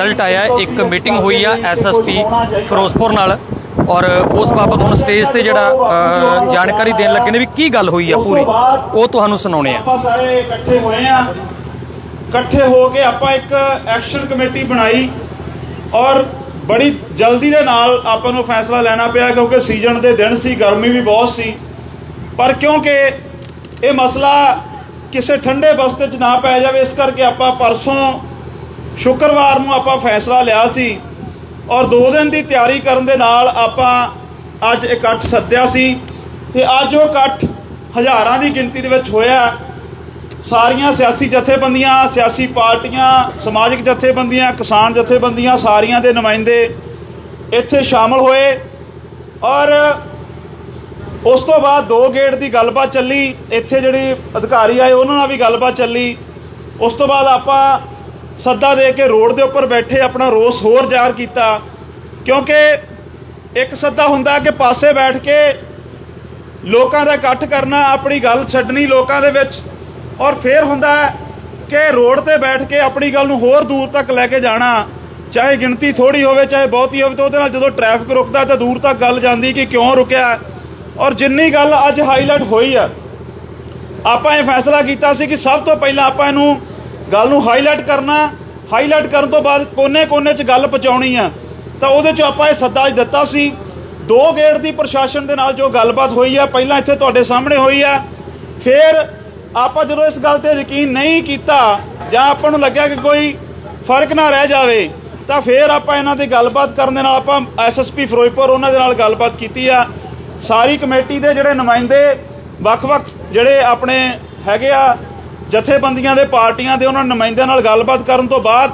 Result ਆਇਆ। ਇੱਕ meeting ਹੋਈ ਆ ਐਸਐਸਪੀ ਫਿਰੋਜ਼ਪੁਰ ਨਾਲ ਔਰ ਉਸ ਬਾਬਤ ਹੁਣ ਸਟੇਜ ਤੇ ਜਿਹੜਾ ਜਾਣਕਾਰੀ ਦੇਣ ਲੱਗੇ ਨੇ ਵੀ ਕੀ ਗੱਲ ਹੋਈ ਆ ਪੂਰੀ। ਉਹ ਤੁਹਾਨੂੰ ਸੁਣਾਉਣੇ ਆ। ਆਪਾਂ ਸਾਰੇ ਇਕੱਠੇ ਹੋਏ ਆ। ਇਕੱਠੇ ਹੋ ਕੇ ਆਪਾਂ ਇੱਕ ਐਕਸ਼ਨ ਕਮੇਟੀ ਬਣਾਈ ਔਰ ਬੜੀ ਜਲਦੀ ਦੇ ਨਾਲ ਆਪਾਂ ਨੂੰ ਫੈਸਲਾ ਲੈਣਾ ਪਿਆ ਕਿਉਂਕਿ ਸੀਜ਼ਨ ਦੇ ਦਿਨ ਸੀ ਗਰਮੀ ਵੀ ਬਹੁਤ ਸੀ। ਪਰ ਕਿਉਂਕਿ ਇਹ ਮਸਲਾ ਕਿਸੇ ਠੰਡੇ ਬਸਤੇ 'ਚ ਨਾ ਪੈ ਜਾਵੇ ਇਸ ਕਰਕੇ ਆਪਾਂ ਪਰਸੋਂ ਸ਼ੁੱਕਰਵਾਰ ਨੂੰ ਆਪਾਂ ਫੈਸਲਾ ਲਿਆ ਸੀ ਔਰ 2 ਦਿਨ ਦੀ ਤਿਆਰੀ ਕਰਨ ਦੇ ਨਾਲ ਆਪਾਂ ਅੱਜ ਇਕੱਠ ਸੱਦਿਆ ਸੀ ਤੇ ਅੱਜ ਉਹ ਇਕੱਠ ਹਜ਼ਾਰਾਂ ਦੀ ਗਿਣਤੀ ਦੇ ਵਿੱਚ ਹੋਇਆ। ਸਾਰੀਆਂ ਸਿਆਸੀ ਜਥੇਬੰਦੀਆਂ, ਸਿਆਸੀ ਪਾਰਟੀਆਂ, ਸਮਾਜਿਕ ਜਥੇਬੰਦੀਆਂ, ਕਿਸਾਨ ਜਥੇਬੰਦੀਆਂ ਸਾਰੀਆਂ ਦੇ ਨੁਮਾਇੰਦੇ ਇੱਥੇ ਸ਼ਾਮਲ ਹੋਏ ਔਰ ਉਸ ਤੋਂ ਬਾਅਦ ਦੋ ਗੇਟ ਦੀ ਗੱਲਬਾਤ ਚੱਲੀ। ਇੱਥੇ ਜਿਹੜੇ ਅਧਿਕਾਰੀ ਆਏ, ਉਹਨਾਂ ਨਾਲ ਵੀ ਗੱਲਬਾਤ ਚੱਲੀ। ਉਸ ਤੋਂ ਬਾਅਦ ਆਪਾਂ ਸੱਦਾ ਦੇ ਕੇ ਰੋਡ ਦੇ ਉੱਪਰ ਬੈਠੇ ਆਪਣਾ ਰੋਸ ਹੋਰ ਜ਼ਾਹਰ ਕੀਤਾ। ਕਿਉਂਕਿ ਇੱਕ ਸੱਦਾ ਹੁੰਦਾ ਕਿ ਪਾਸੇ ਬੈਠ ਕੇ ਲੋਕਾਂ ਦਾ ਇਕੱਠ ਕਰਨਾ ਆਪਣੀ ਗੱਲ ਛੱਡਣੀ ਲੋਕਾਂ ਦੇ ਵਿੱਚ। ਔਰ ਫਿਰ ਹੁੰਦਾ ਕਿ ਰੋਡ ਤੇ ਬੈਠ ਕੇ ਆਪਣੀ ਗੱਲ ਨੂੰ ਹੋਰ ਦੂਰ ਤੱਕ ਲੈ ਕੇ ਜਾਣਾ, ਚਾਹੇ ਗਿਣਤੀ ਥੋੜੀ ਹੋਵੇ, ਚਾਹੇ ਬਹੁਤੀ ਹੋਵੇ, ਤਾਂ ਉਹਦੇ ਨਾਲ ਜਦੋਂ ਟ੍ਰੈਫਿਕ ਰੁਕਦਾ ਤਾਂ ਦੂਰ ਤੱਕ ਗੱਲ ਜਾਂਦੀ ਕਿ ਕਿਉਂ ਰੁਕਿਆ। ਔਰ ਜਿੰਨੀ ਗੱਲ ਅੱਜ ਹਾਈਲਾਈਟ ਹੋਈ ਆ, ਆਪਾਂ ਇਹ ਫੈਸਲਾ ਕੀਤਾ ਸੀ ਕਿ ਸਭ ਤੋਂ ਪਹਿਲਾਂ ਆਪਾਂ ਇਹਨੂੰ ਗੱਲ ਨੂੰ ਹਾਈਲਾਈਟ ਕਰਨਾ ਹਾਈਲਾਈਟ ਕਰਨ ਤੋਂ ਬਾਅਦ ਕੋਨੇ-ਕੋਨੇ 'ਚ ਗੱਲ ਪਹੁੰਚਾਉਣੀ ਆ। ਤਾਂ ਉਹਦੇ 'ਚ ਆਪਾਂ ਇਹ ਸੱਦਾ ਅੱਜ ਦਿੱਤਾ ਸੀ। ਦੋ ਗੇੜ ਦੀ ਪ੍ਰਸ਼ਾਸਨ ਦੇ ਨਾਲ ਜੋ ਗੱਲਬਾਤ ਹੋਈ ਆ, ਪਹਿਲਾਂ ਇੱਥੇ ਤੁਹਾਡੇ ਸਾਹਮਣੇ ਹੋਈ ਆ। ਫਿਰ ਆਪਾਂ ਜਦੋਂ ਇਸ ਗੱਲ ਤੇ ਯਕੀਨ ਨਹੀਂ ਕੀਤਾ, ਜਾਂ ਆਪਾਂ ਨੂੰ ਲੱਗਿਆ ਕਿ ਕੋਈ ਫ਼ਰਕ ਨਾ ਰਹਿ ਜਾਵੇ, ਤਾਂ ਫਿਰ ਆਪਾਂ ਇਹਨਾਂ ਦੀ ਗੱਲਬਾਤ ਕਰਨ ਦੇ ਨਾਲ ਆਪਾਂ ਐਸਐਸਪੀ ਫਿਰੋਜ਼ਪੁਰ ਉਹਨਾਂ ਦੇ ਨਾਲ ਗੱਲਬਾਤ ਕੀਤੀ ਆ। ਸਾਰੀ ਕਮੇਟੀ ਦੇ ਜਿਹੜੇ ਨੁਮਾਇੰਦੇ, ਵੱਖ-ਵੱਖ ਜਿਹੜੇ ਆਪਣੇ ਹੈਗੇ ਆ ਜਥੇਬੰਦੀਆਂ ਦੇ ਪਾਰਟੀਆਂ ਦੇ ਉਹਨਾਂ ਨੁਮਾਇੰਦਿਆਂ ਨਾਲ ਗੱਲਬਾਤ ਕਰਨ ਤੋਂ ਬਾਅਦ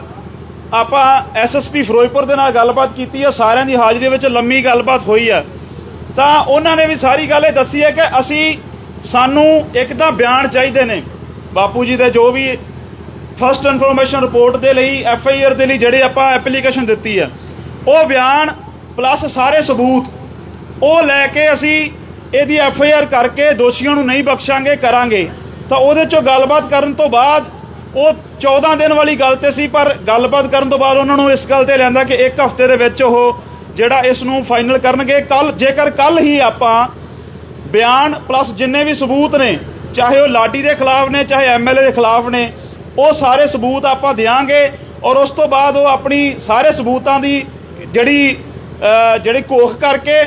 ਆਪਾਂ ਐਸਐਸਪੀ ਫਿਰੋਜ਼ਪੁਰ ਦੇ ਨਾਲ ਗੱਲਬਾਤ ਕੀਤੀ ਹੈ, ਸਾਰਿਆਂ ਦੀ ਹਾਜ਼ਰੀ ਵਿੱਚ ਲੰਮੀ ਗੱਲਬਾਤ ਹੋਈ ਆ ਤਾਂ ਉਹਨਾਂ ਨੇ ਵੀ ਸਾਰੀ ਗੱਲ ਇਹ ਦੱਸੀ ਹੈ ਕਿ ਅਸੀਂ ਸਾਨੂੰ ਇੱਕ ਤਾਂ ਬਿਆਨ ਚਾਹੀਦੇ ਨੇ, ਬਾਪੂ ਜੀ ਦੇ ਜੋ ਵੀ ਫਸਟ ਇਨਫੋਰਮੇਸ਼ਨ ਰਿਪੋਰਟ ਦੇ ਲਈ, ਐਫ ਆਈ ਆਰ ਦੇ ਲਈ ਜਿਹੜੇ ਆਪਾਂ ਐਪਲੀਕੇਸ਼ਨ ਦਿੱਤੀ ਆ ਉਹ ਬਿਆਨ ਪਲੱਸ ਸਾਰੇ ਸਬੂਤ, ਉਹ ਲੈ ਕੇ ਅਸੀਂ ਇਹਦੀ ਐਫ ਆਈ ਆਰ ਕਰਕੇ ਦੋਸ਼ੀਆਂ ਨੂੰ ਨਹੀਂ ਬਖਸ਼ਾਂਗੇ, ਕਰਾਂਗੇ। ਤਾਂ ਉਹਦੇ ਚੋਂ ਗੱਲਬਾਤ ਕਰਨ ਤੋਂ ਬਾਅਦ ਉਹ 14 ਦਿਨ ਵਾਲੀ ਗੱਲ ਤੇ ਸੀ, ਪਰ ਗੱਲਬਾਤ ਕਰਨ ਤੋਂ ਬਾਅਦ ਉਹਨਾਂ ਨੂੰ ਇਸ ਗੱਲ ਤੇ ਲੈਂਦਾ ਕਿ ਇੱਕ ਹਫ਼ਤੇ ਦੇ ਵਿੱਚ ਉਹ ਜਿਹੜਾ ਇਸ ਨੂੰ ਫਾਈਨਲ ਕਰਨਗੇ। ਕੱਲ ਜੇਕਰ ਕੱਲ ਹੀ ਆਪਾਂ ਬਿਆਨ ਪਲੱਸ ਜਿੰਨੇ ਵੀ ਸਬੂਤ ਨੇ, ਚਾਹੇ ਉਹ ਲਾਡੀ ਦੇ ਖਿਲਾਫ ਨੇ, ਚਾਹੇ ਐਮਐਲਏ ਦੇ ਖਿਲਾਫ ਨੇ, ਉਹ ਸਾਰੇ ਸਬੂਤ ਆਪਾਂ ਦੇਾਂਗੇ ਔਰ ਉਸ ਤੋਂ ਬਾਅਦ ਉਹ ਆਪਣੀ ਸਾਰੇ ਸਬੂਤਾਂ ਦੀ ਜਿਹੜੀ ਜਿਹੜੀ ਕੋਖ ਕਰਕੇ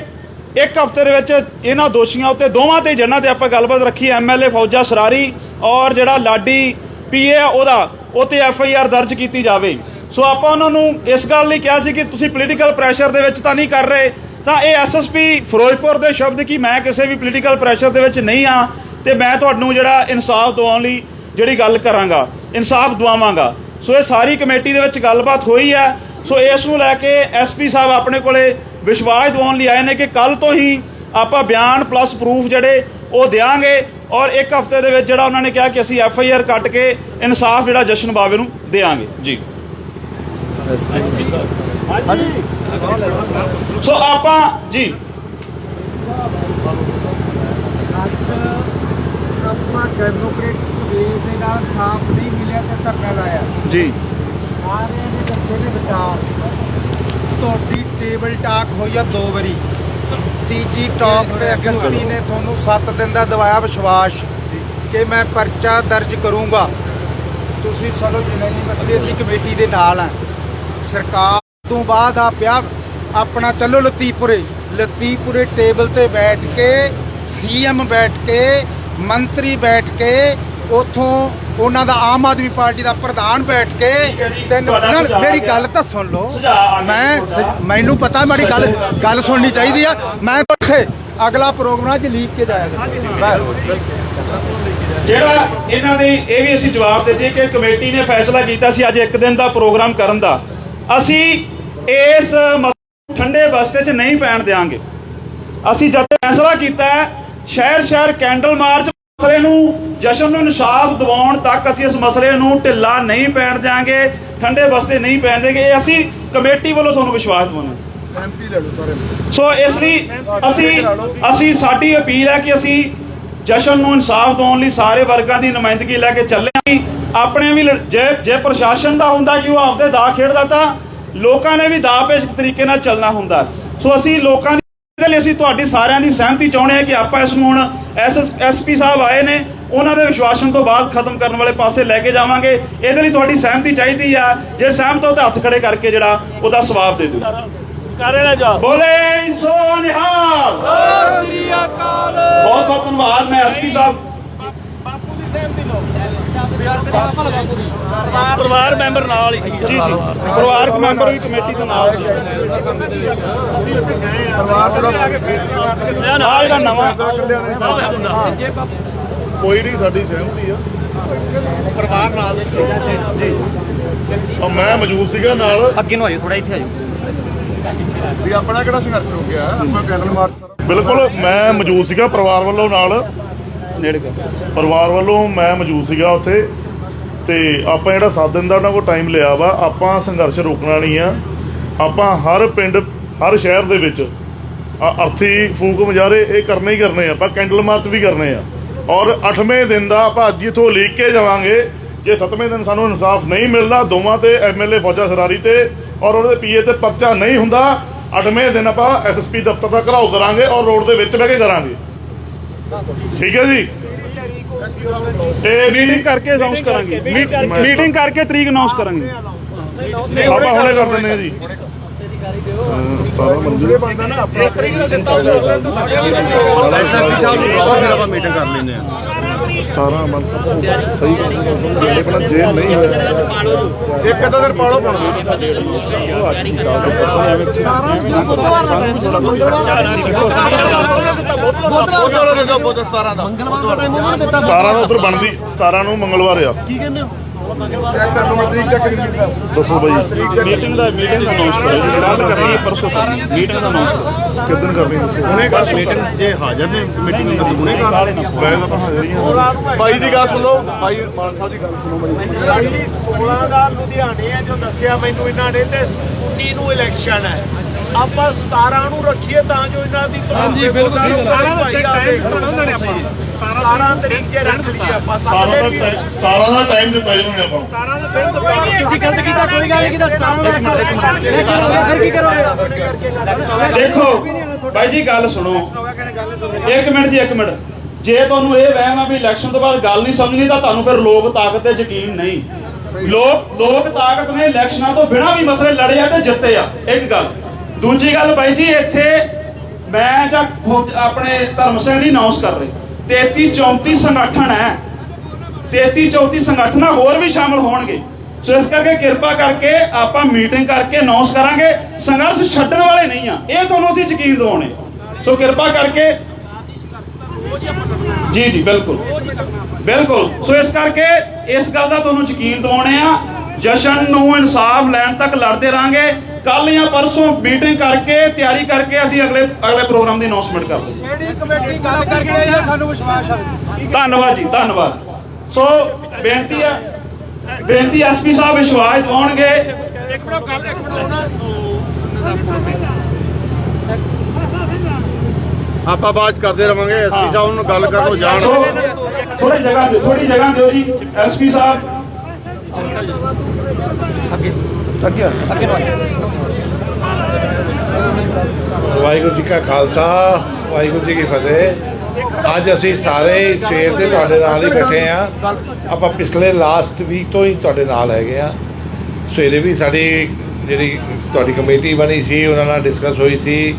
ਇੱਕ ਹਫ਼ਤੇ ਦੇ ਵਿੱਚ ਇਹਨਾਂ ਦੋਸ਼ੀਆਂ ਉੱਤੇ ਦੋਵਾਂ ਤੇ ਜਿਹਨਾਂ ਤੇ ਆਪਾਂ ਗੱਲਬਾਤ ਰੱਖੀ ਐਮਐਲਏ ਫੌਜਾ ਸਰਾਰੀ ਔਰ ਜਿਹੜਾ ਲਾਡੀ ਪੀਏ ਆ ਉਹਦਾ, ਉਹ ਤੇ ਐਫ ਆਈ ਆਰ ਦਰਜ ਕੀਤੀ ਜਾਵੇ। ਸੋ ਆਪਾਂ ਉਹਨਾਂ ਨੂੰ ਇਸ ਗੱਲ ਲਈ ਕਿਹਾ ਸੀ ਕਿ ਤੁਸੀਂ ਪੋਲੀਟੀਕਲ ਪ੍ਰੈਸ਼ਰ ਦੇ ਵਿੱਚ ਤਾਂ ਨਹੀਂ ਕਰ ਰਹੇ, ਤਾਂ ਇਹ ਐਸਐਸਪੀ ਫਿਰੋਜ਼ਪੁਰ ਦੇ ਸ਼ਬਦ ਕੀ ਮੈਂ ਕਿਸੇ ਵੀ ਪੋਲੀਟੀਕਲ ਪ੍ਰੈਸ਼ਰ ਦੇ ਵਿੱਚ ਨਹੀਂ ਆ ਤੇ ਮੈਂ ਤੁਹਾਨੂੰ ਜਿਹੜਾ ਇਨਸਾਫ ਦਿਵਾਉਣ ਲਈ ਜਿਹੜੀ ਗੱਲ ਕਰਾਂਗਾ, ਇਨਸਾਫ ਦਿਵਾਵਾਂਗਾ। ਸੋ ਇਹ ਸਾਰੀ ਕਮੇਟੀ ਦੇ ਵਿੱਚ ਗੱਲਬਾਤ ਹੋਈ ਹੈ। ਸੋ ਇਸ ਨੂੰ ਲੈ ਕੇ ਐਸਪੀ ਸਾਹਿਬ ਆਪਣੇ ਕੋਲੇ ਵਿਸ਼ਵਾਸ ਦਿਵਾਉਣ ਲਈ ਆਏ ਨੇ ਕਿ ਕੱਲ ਤੋਂ ਹੀ ਆਪਾਂ ਬਿਆਨ ਪਲੱਸ ਪ੍ਰੂਫ ਜਿਹੜੇ ਉਹ ਦੇਾਂਗੇ ਔਰ ਇੱਕ ਹਫ਼ਤੇ ਦੇ ਵਿੱਚ ਜਿਹੜਾ ਉਹਨਾਂ ਨੇ ਕਿਹਾ ਕਿ ਅਸੀਂ ਐਫ ਆਈ ਆਰ ਕੱਟ ਕੇ ਇਨਸਾਫ ਜਿਹੜਾ ਜਸ਼ਨ ਬਾਵੇ ਨੂੰ ਦੇਾਂਗੇ ਜੀ। ਸੋ ਆਪਾਂ ਜੀ। ਅੱਜ ਆਪਾਂ ਡੈਮੋਕ੍ਰੇਟਿਕ ਵੇ ਦੇ ਨਾਲ ਸਾਫ਼ ਨਹੀਂ ਮਿਲਿਆ ਤੇ ਧੱਕਾ ਲਾਇਆ। ਜੀ। ਸਾਰਿਆਂ ਦੇ ਧੱਕੇ ਦੇ ਵਿਚਾਰ ਤੁਹਾਡੀ ਟੇਬਲ ਟਾਕ ਹੋਈ ਆ ਦੋ ਵਾਰੀ। ਤੀਜੀ ਟਾਕ ਤੇ ਐਸਐਸਪੀ ਨੇ ਤੁਹਾਨੂੰ 7 ਦਿਨ ਦਾ ਦਵਾਇਆ ਵਿਸ਼ਵਾਸ ਕਿ ਮੈਂ ਪਰਚਾ ਦਰਜ ਕਰੂੰਗਾ। ਤੁਸੀਂ ਚਲੋ ਜਨੈਨੀ ਮਸਲੇ ਅਸੀਂ ਕਮੇਟੀ ਦੇ ਨਾਲ ਆ। ਸਰਕਾਰ ਤੋਂ ਬਾਅਦ ਆ ਪਿਆ ਆਪਣਾ, ਚੱਲੋ ਲਤੀਪੁਰੇ। ਲਤੀਪੁਰੇ ਟੇਬਲ ਤੇ ਬੈਠ ਕੇ ਸੀਐਮ ਬੈਠ ਕੇ, ਮੰਤਰੀ ਬੈਠ ਕੇ ਉਥੋਂ ਉਹਨਾਂ ਦਾ ਆਮ ਆਦਮੀ ਪਾਰਟੀ ਦਾ ਪ੍ਰਧਾਨ ਬੈਠ ਕੇ ਠੀਕ ਮੇਰੀ ਗੱਲ ਤਾਂ ਸੁਣ ਲਓ। ਮੈਂ ਮੈਨੂੰ ਪਤਾ ਮੇਰੀ ਗੱਲ ਗੱਲ ਸੁਣਨੀ ਚਾਹੀਦੀ ਆ। ਮੈਂ ਉੱਥੇ ਅਗਲਾ ਪ੍ਰੋਗਰਾਮ ਚ ਲੀਕ ਕੇ ਜਾਇਆ ਜਿਹੜਾ ਇਹਨਾਂ ਦੇ ਇਹ ਵੀ ਅਸੀਂ ਜਵਾਬ ਦੇ ਦਈਏ ਕਿ ਕਮੇਟੀ ਨੇ ਫੈਸਲਾ ਕੀਤਾ ਸੀ ਅੱਜ ਇੱਕ ਦਿਨ ਦਾ ਪ੍ਰੋਗਰਾਮ ਕਰਨ ਦਾ। ਅਸੀਂ ਇਸ ਮਸਲੇ ਨੂੰ ਠੰਡੇ ਬਸਤੇ 'ਚ ਨਹੀਂ ਪੈਣ ਦੇਵਾਂਗੇ ਅਸੀਂ ਜਦ ਫੈਸਲਾ ਕੀਤਾ ਸ਼ਹਿਰ ਸ਼ਹਿਰ ਕੈਂਡਲ ਮਾਰਚ ਮਸਲੇ ਨੂੰ ਜਸ਼ਨ ਨੂੰ ਇਨਸਾਫ ਦਿਵਾਉਣ ਤੱਕ ਅਸੀਂ ਇਸ ਮਸਲੇ ਨੂੰ ਢਿੱਲਾ ਨਹੀਂ ਪੈਣ ਦੇਵਾਂਗੇ ਠੰਡੇ ਬਸਤੇ ਨਹੀਂ ਪੈਣ ਦੇਗੇ ਇਹ ਅਸੀਂ ਕਮੇਟੀ ਵੱਲੋਂ ਤੁਹਾਨੂੰ ਵਿਸ਼ਵਾਸ ਸਾਰੇ। ਸੋ ਇਸ ਲਈ ਅਸੀਂ ਅਸੀਂ ਸਾਡੀ ਅਪੀਲ ਹੈ ਕਿ ਅਸੀਂ ਜਸ਼ਨ ਨੂੰ ਇਨਸਾਫ ਦਿਵਾਉਣ ਲਈ ਸਾਰੇ ਵਰਗਾਂ ਦੀ ਨੁਮਾਇੰਦਗੀ ਲੈ ਕੇ ਚੱਲੇ ਆਪਣੇ ਵੀ ਜੇ ਜੇ ਪ੍ਰਸ਼ਾਸਨ ਦਾ ਹੁੰਦਾ ਕਿ ਉਹ ਆਪਦੇ ਦਾ ਖੇਡਦਾ ਤਾਂ ਲੋਕਾਂ ਨੇ ਵੀ ਦਾਅਪੇਚ ਤਰੀਕੇ ਨਾਲ ਚੱਲਣਾ ਹੁੰਦਾ। ਸੋ ਅਸੀਂ ਲੋਕਾਂ ਦੀ ਇਹਦੇ ਲਈ ਅਸੀਂ ਤੁਹਾਡੀ ਸਾਰਿਆਂ ਦੀ ਸਹਿਮਤੀ ਚਾਹੁੰਦੇ ਹਾਂ ਕਿ ਆਪਾਂ ਇਸ ਨੂੰ ਹੁਣ ਐਸਪੀ ਸਾਹਿਬ ਆਏ ਨੇ ਉਹਨਾਂ ਦੇ ਵਿਸ਼ਵਾਸਨ ਤੋਂ ਬਾਅਦ ਖਤਮ ਕਰਨ ਵਾਲੇ ਪਾਸੇ ਲੈ ਕੇ ਜਾਵਾਂਗੇ। ਇਹਦੇ ਲਈ ਤੁਹਾਡੀ ਸਹਿਮਤੀ ਚਾਹੀਦੀ ਆ ਜੇ ਸਹਿਮਤ ਹੋ ਤਾਂ ਹੱਥ ਖੜੇ ਕਰਕੇ ਜਿਹੜਾ ਉਹਦਾ ਸਵਾਬ ਦੇ ਦਿਓ। ਕਰੇ ਜਾ। ਬੋਲੇ ਸੋ ਨਿਹਾਲ ਬਹੁਤ ਬਹੁਤ ਧੰਨਵਾਦ ਮੈਂ ਐਸਪੀ ਸਾਹਿਬ। ਪਰਿਵਾਰ ਮੈਂਬਰ ਨਾਲ ਹੀ ਸੀ। ਜੀ ਜੀ। ਪਰਿਵਾਰਕ ਮੈਂਬਰ ਵੀ ਕਮੇਟੀ ਦੇ ਨਾਲ ਸੀ। ਨਾਲ ਨਵਾਂ। ਕੋਈ ਨਹੀਂ ਸਾਡੀ ਸਹਿਮਤੀ ਆ। ਪਰਿਵਾਰ ਨਾਲ ਜੀ। ਮੈਂ ਮੌਜੂਦ ਸੀਗਾ ਨਾਲ। ਅੱਗੇ ਨੂੰ ਆਜੋ ਥੋੜਾ ਇੱਥੇ ਆਜੋ ਵੀ ਆਪਣਾ ਕਿਹੜਾ ਸੰਘਰਸ਼ ਹੋ ਗਿਆ? ਆਪਾਂ ਕੈਨਲ ਮਾਰਚ ਬਿਲਕੁਲ ਮੈਂ ਮੌਜੂਦ ਸੀਗਾ ਪਰਿਵਾਰ ਵੱਲੋਂ ਨਾਲ। ਨੇੜੇ ਕਰ ਪਰਿਵਾਰ ਵੱਲੋਂ ਮੈਂ ਮੌਜੂਦ ਸੀਗਾ ਉੱਥੇ ਤੇ ਆਪਾਂ ਜਿਹੜਾ 7 ਦਿਨ ਦਾ ਉਹਨਾਂ ਕੋਲ ਟਾਈਮ ਲਿਆ ਵਾ, ਆਪਾਂ ਸੰਘਰਸ਼ ਰੋਕਣਾ ਨਹੀਂ ਆ। ਆਪਾਂ ਹਰ ਪਿੰਡ, ਹਰ ਸ਼ਹਿਰ ਦੇ ਵਿੱਚ ਅਰਥੀ ਫੂਕ ਮਜਾਰੇ ਇਹ ਕਰਨੇ ਹੀ ਕਰਨੇ ਆ, ਆਪਾਂ ਕੈਂਡਲ ਮਾਰਚ ਵੀ ਕਰਨੇ ਆ। ਔਰ 8ਵੇਂ ਦਿਨ ਦਾ ਆਪਾਂ ਅੱਜ ਇਥੋਂ ਲੀਕ ਕੇ ਜਾਵਾਂਗੇ, ਜੇ 7ਵੇਂ ਦਿਨ ਸਾਨੂੰ ਇਨਸਾਫ ਨਹੀਂ ਮਿਲਦਾ, ਦੋਵਾਂ ਤੇ ਐਮਐਲਏ ਫੌਜਾ ਸਰਾਰੀ ਤੇ ਔਰ ਉਹਦੇ ਪੀਏ ਤੇ ਪਰਚਾ ਨਹੀਂ ਹੁੰਦਾ 8ਵੇਂ ਦਿਨ ਆਪਾਂ ਐਸਐਸਪੀ ਦਫ਼ਤਰ ਦਾ ਘਰਾਓ ਕਰਾਂਗੇ ਔਰ ਰੋਡ ਦੇ ਵਿੱਚ ਬਹਿ ਕੇ ਕਰਾਂਗੇ। ਠੀਕ ਹੈ ਜੀ। ਇਹ ਮੀਟਿੰਗ ਕਰਕੇ ਅਨਾਉਂਸ ਕਰਾਂਗੇ। ਮੀਟਿੰਗ ਕਰਕੇ ਤਰੀਕ ਅਨਾਉਂਸ ਕਰਾਂਗੇ। ਆਪਾਂ ਹੁਣੇ ਕਰ ਦਿੰਦੇ ਆ ਜੀ। 17 ਮੰਜ਼ਿਲ ਬੰਦਾ ਨਾ ਆਪਣਾ ਐਸਐਸਪੀ ਸਾਹਿਬ ਨੂੰ ਫਿਰ ਆਪਾਂ ਮੀਟਿੰਗ ਕਰ ਲੈਂਦੇ ਆ 17 ਮੰਨ ਸਹੀ ਗੱਲ ਬਣਾ ਜੇ ਨਹੀਂ ਹੋਇਆ ਇੱਕ ਅੱਧਾ ਦਿਨ ਪਾਲੋ ਪਾਉਣਾ। ਬੁੱਧਵਾਰ ਦੇ ਦੋ ਬੁੱਧ 17 ਦਾ 17 ਦਾ ਉਧਰ ਬਣਦੀ 17 ਨੂੰ ਮੰਗਲਵਾਰ ਆ। ਦੱਸੋ ਬਾਈ। ਮੀਟਿੰਗ ਦਾ ਮੀਟਿੰਗ ਦਾ ਅਨਾਉਂਸ ਕਰੋ। ਕੱਲ ਕਰਨੀ ਹੈ ਪਰਸੋਂ ਕਰਨੀ ਮੀਟਿੰਗ ਦਾ ਅਨਾਉਂਸ ਕਰੋ। ਕਿਦਨ ਕਰਨੀ ਹੁਣੇ ਕਰ ਮੀਟਿੰਗ ਜੇ ਹਾਜ਼ਰ ਨੇ ਕਮੇਟੀ ਮੈਂਬਰ ਹੁਣੇ ਕਰ ਮੈਂ ਤਾਂ ਹਾਜ਼ਰ ਹੀ ਹਾਂ ਬਾਈ ਦੀ ਗੱਲ ਸੁਣੋ ਬਾਈ ਮਾਨ ਸਾਹਿਬ ਦੀ ਗੱਲ ਸੁਣੋ ਬਾਈ। 16 ਦਾ ਲੁਧਿਆਣੇ ਹੈ ਜੋ ਦੱਸਿਆ ਮੈਨੂੰ ਇਹਨਾਂ ਨੇ ਤੇ 19 ਨੂੰ ਇਲੈਕਸ਼ਨ ਹੈ। ਆਪਾਂ 17 ਨੂੰ ਰੱਖੀਏ ਤਾਂ ਜੋ ਇਹਨਾਂ ਦੀ ਹਾਂਜੀ ਬਿਲਕੁਲ 17 ਦਾ ਟਾਈਮ ਉਹਨਾਂ ਨੇ ਆਪਾਂ 17 ਤਰੀਕ ਜੇ ਰੱਖ ਲਈਏ ਆਪਾਂ 17 7 ਦਾ ਟਾਈਮ- 17 ਦਾ ਟਾਈਮ ਦਿੱਤਾ ਜੀ ਉਹਨੇ ਆਪਾਂ ਨੂੰ। 17 ਦਾ ਦਿਨ ਤੋਂ ਅਸੀਂ ਗਲਤ ਕੀਤਾ ਕੋਈ ਗੱਲ ਨਹੀਂ ਕੀਤਾ 17 ਨੂੰ ਰੱਖ ਫਿਰ ਕੀ ਕਰੋਗੇ ਦੇਖੋ ਬਾਈ ਜੀ ਗੱਲ ਸੁਣੋ ਇੱਕ ਮਿੰਟ ਜੀ ਇੱਕ ਮਿੰਟ ਜੇ ਤੁਹਾਨੂੰ ਇਹ ਵਹਿਮ ਆ ਵੀ ਇਲੈਕਸ਼ਨ ਤੋਂ ਬਾਅਦ ਗੱਲ ਨਹੀਂ ਸਮਝਣੀ ਤਾਂ ਤੁਹਾਨੂੰ ਫਿਰ ਲੋਕ ਤਾਕਤ ਤੇ ਯਕੀਨ ਨਹੀਂ ਲੋਕ ਲੋਕ ਤਾਕਤ ਨੇ ਇਲੈਕਸ਼ਨਾਂ ਤੋਂ ਬਿਨਾਂ ਵੀ ਮਸਲੇ ਲੜੇ ਆ ਤੇ ਜਿੱਤੇ ਆ ਇੱਕ ਗੱਲ ਦੂਜੀ ਗੱਲ ਬਾਈ ਜੀ, ਇੱਥੇ ਮੈਂ ਜਾਂ ਆਪਣੇ ਧਰਮ ਸਿੰਘ ਜੀ ਅਨਾਉਂਸ ਕਰ ਰਹੇ। 33 34 ਸੰਗਠਨ ਹੈ। 33 34 ਸੰਗਠਨਾਂ ਹੋਰ ਵੀ ਸ਼ਾਮਲ ਹੋਣਗੇ। ਸੋ ਇਸ ਕਰਕੇ ਕਿਰਪਾ ਕਰਕੇ ਆਪਾਂ ਮੀਟਿੰਗ ਕਰਕੇ ਅਨਾਉਂਸ ਕਰਾਂਗੇ। ਸੰਘਰਸ਼ ਛੱਡਣ ਵਾਲੇ ਨਹੀਂ ਆ। ਇਹ ਤੁਹਾਨੂੰ ਅਸੀਂ ਯਕੀਨ ਦਿਵਾਉਣੇ। ਸੋ ਕਿਰਪਾ ਕਰਕੇ ਜੀ ਜੀ, ਬਿਲਕੁਲ। ਬਿਲਕੁਲ। ਸੋ ਇਸ ਕਰਕੇ ਇਸ ਗੱਲ ਦਾ ਤੁਹਾਨੂੰ ਯਕੀਨ ਦਿਵਾਉਣੇ ਆ। ਜਸ਼ਨ ਨੂੰ ਇਨਸਾਫ ਲੈਣ ਤੱਕ ਲੜਦੇ ਰਾਂਗੇ ਕੱਲ ਜਾਂ ਪਰਸੋਂ ਮੀਟਿੰਗ ਕਰਕੇ ਤਿਆਰੀ ਕਰਕੇ ਅਸੀਂ ਅਗਲੇ ਅਗਲੇ ਪ੍ਰੋਗਰਾਮ ਦੀ ਅਨਾਉਂਸਮੈਂਟ ਕਰਦੇ ਜਿਹੜੀ ਕਮੇਟੀ ਗੱਲ ਕਰਕੇ ਆਈ ਹੈ ਸਾਨੂੰ ਵਿਸ਼ਵਾਸ ਹੈ। ਧੰਨਵਾਦ ਜੀ ਧੰਨਵਾਦ। ਸੋ ਬੇਨਤੀ ਆ ਬੇਨਤੀ ਐਸਪੀ ਸਾਹਿਬ ਵਿਸ਼ਵਾਸ ਦਿਵਾਉਣਗੇ। ਆਪਾਂ ਬਾਅਦ 'ਚ ਕਰਦੇ ਰਵਾਂਗੇ ਐਸਪੀ ਸਾਹਿਬ ਨੂੰ ਗੱਲ ਕਰਨ ਨੂੰ ਜਾਣ ਥੋੜੀ ਜਗ੍ਹਾ ਦਿਓ ਥੋੜੀ ਜਗ੍ਹਾ ਦਿਓ ਜੀ ਐਸਪੀ ਸਾਹਿਬ। ਅੱਗੇ ਅੱਗੇ ਅੱਗੇ ਨੂੰ ਵਾਹਿਗੁਰੂ ਜੀ ਕਾ ਖਾਲਸਾ, ਵਾਹਿਗੁਰੂ ਜੀ ਕੀ ਫਤਿਹ। ਅੱਜ ਅਸੀਂ ਸਾਰੇ ਸ਼ੇਰ ਦੇ ਤੁਹਾਡੇ ਨਾਲ ਹੀ ਬੈਠੇ ਆ ਆਪਾਂ ਪਿਛਲੇ ਲਾਸਟ ਵੀਕ ਤੋਂ ਹੀ ਤੁਹਾਡੇ ਨਾਲ ਹੈਗੇ ਆ ਸਵੇਰੇ ਵੀ ਸਾਡੀ ਜਿਹੜੀ ਤੁਹਾਡੀ ਕਮੇਟੀ ਬਣੀ ਸੀ, ਉਹਨਾਂ ਨਾਲ ਡਿਸਕਸ ਹੋਈ ਸੀ।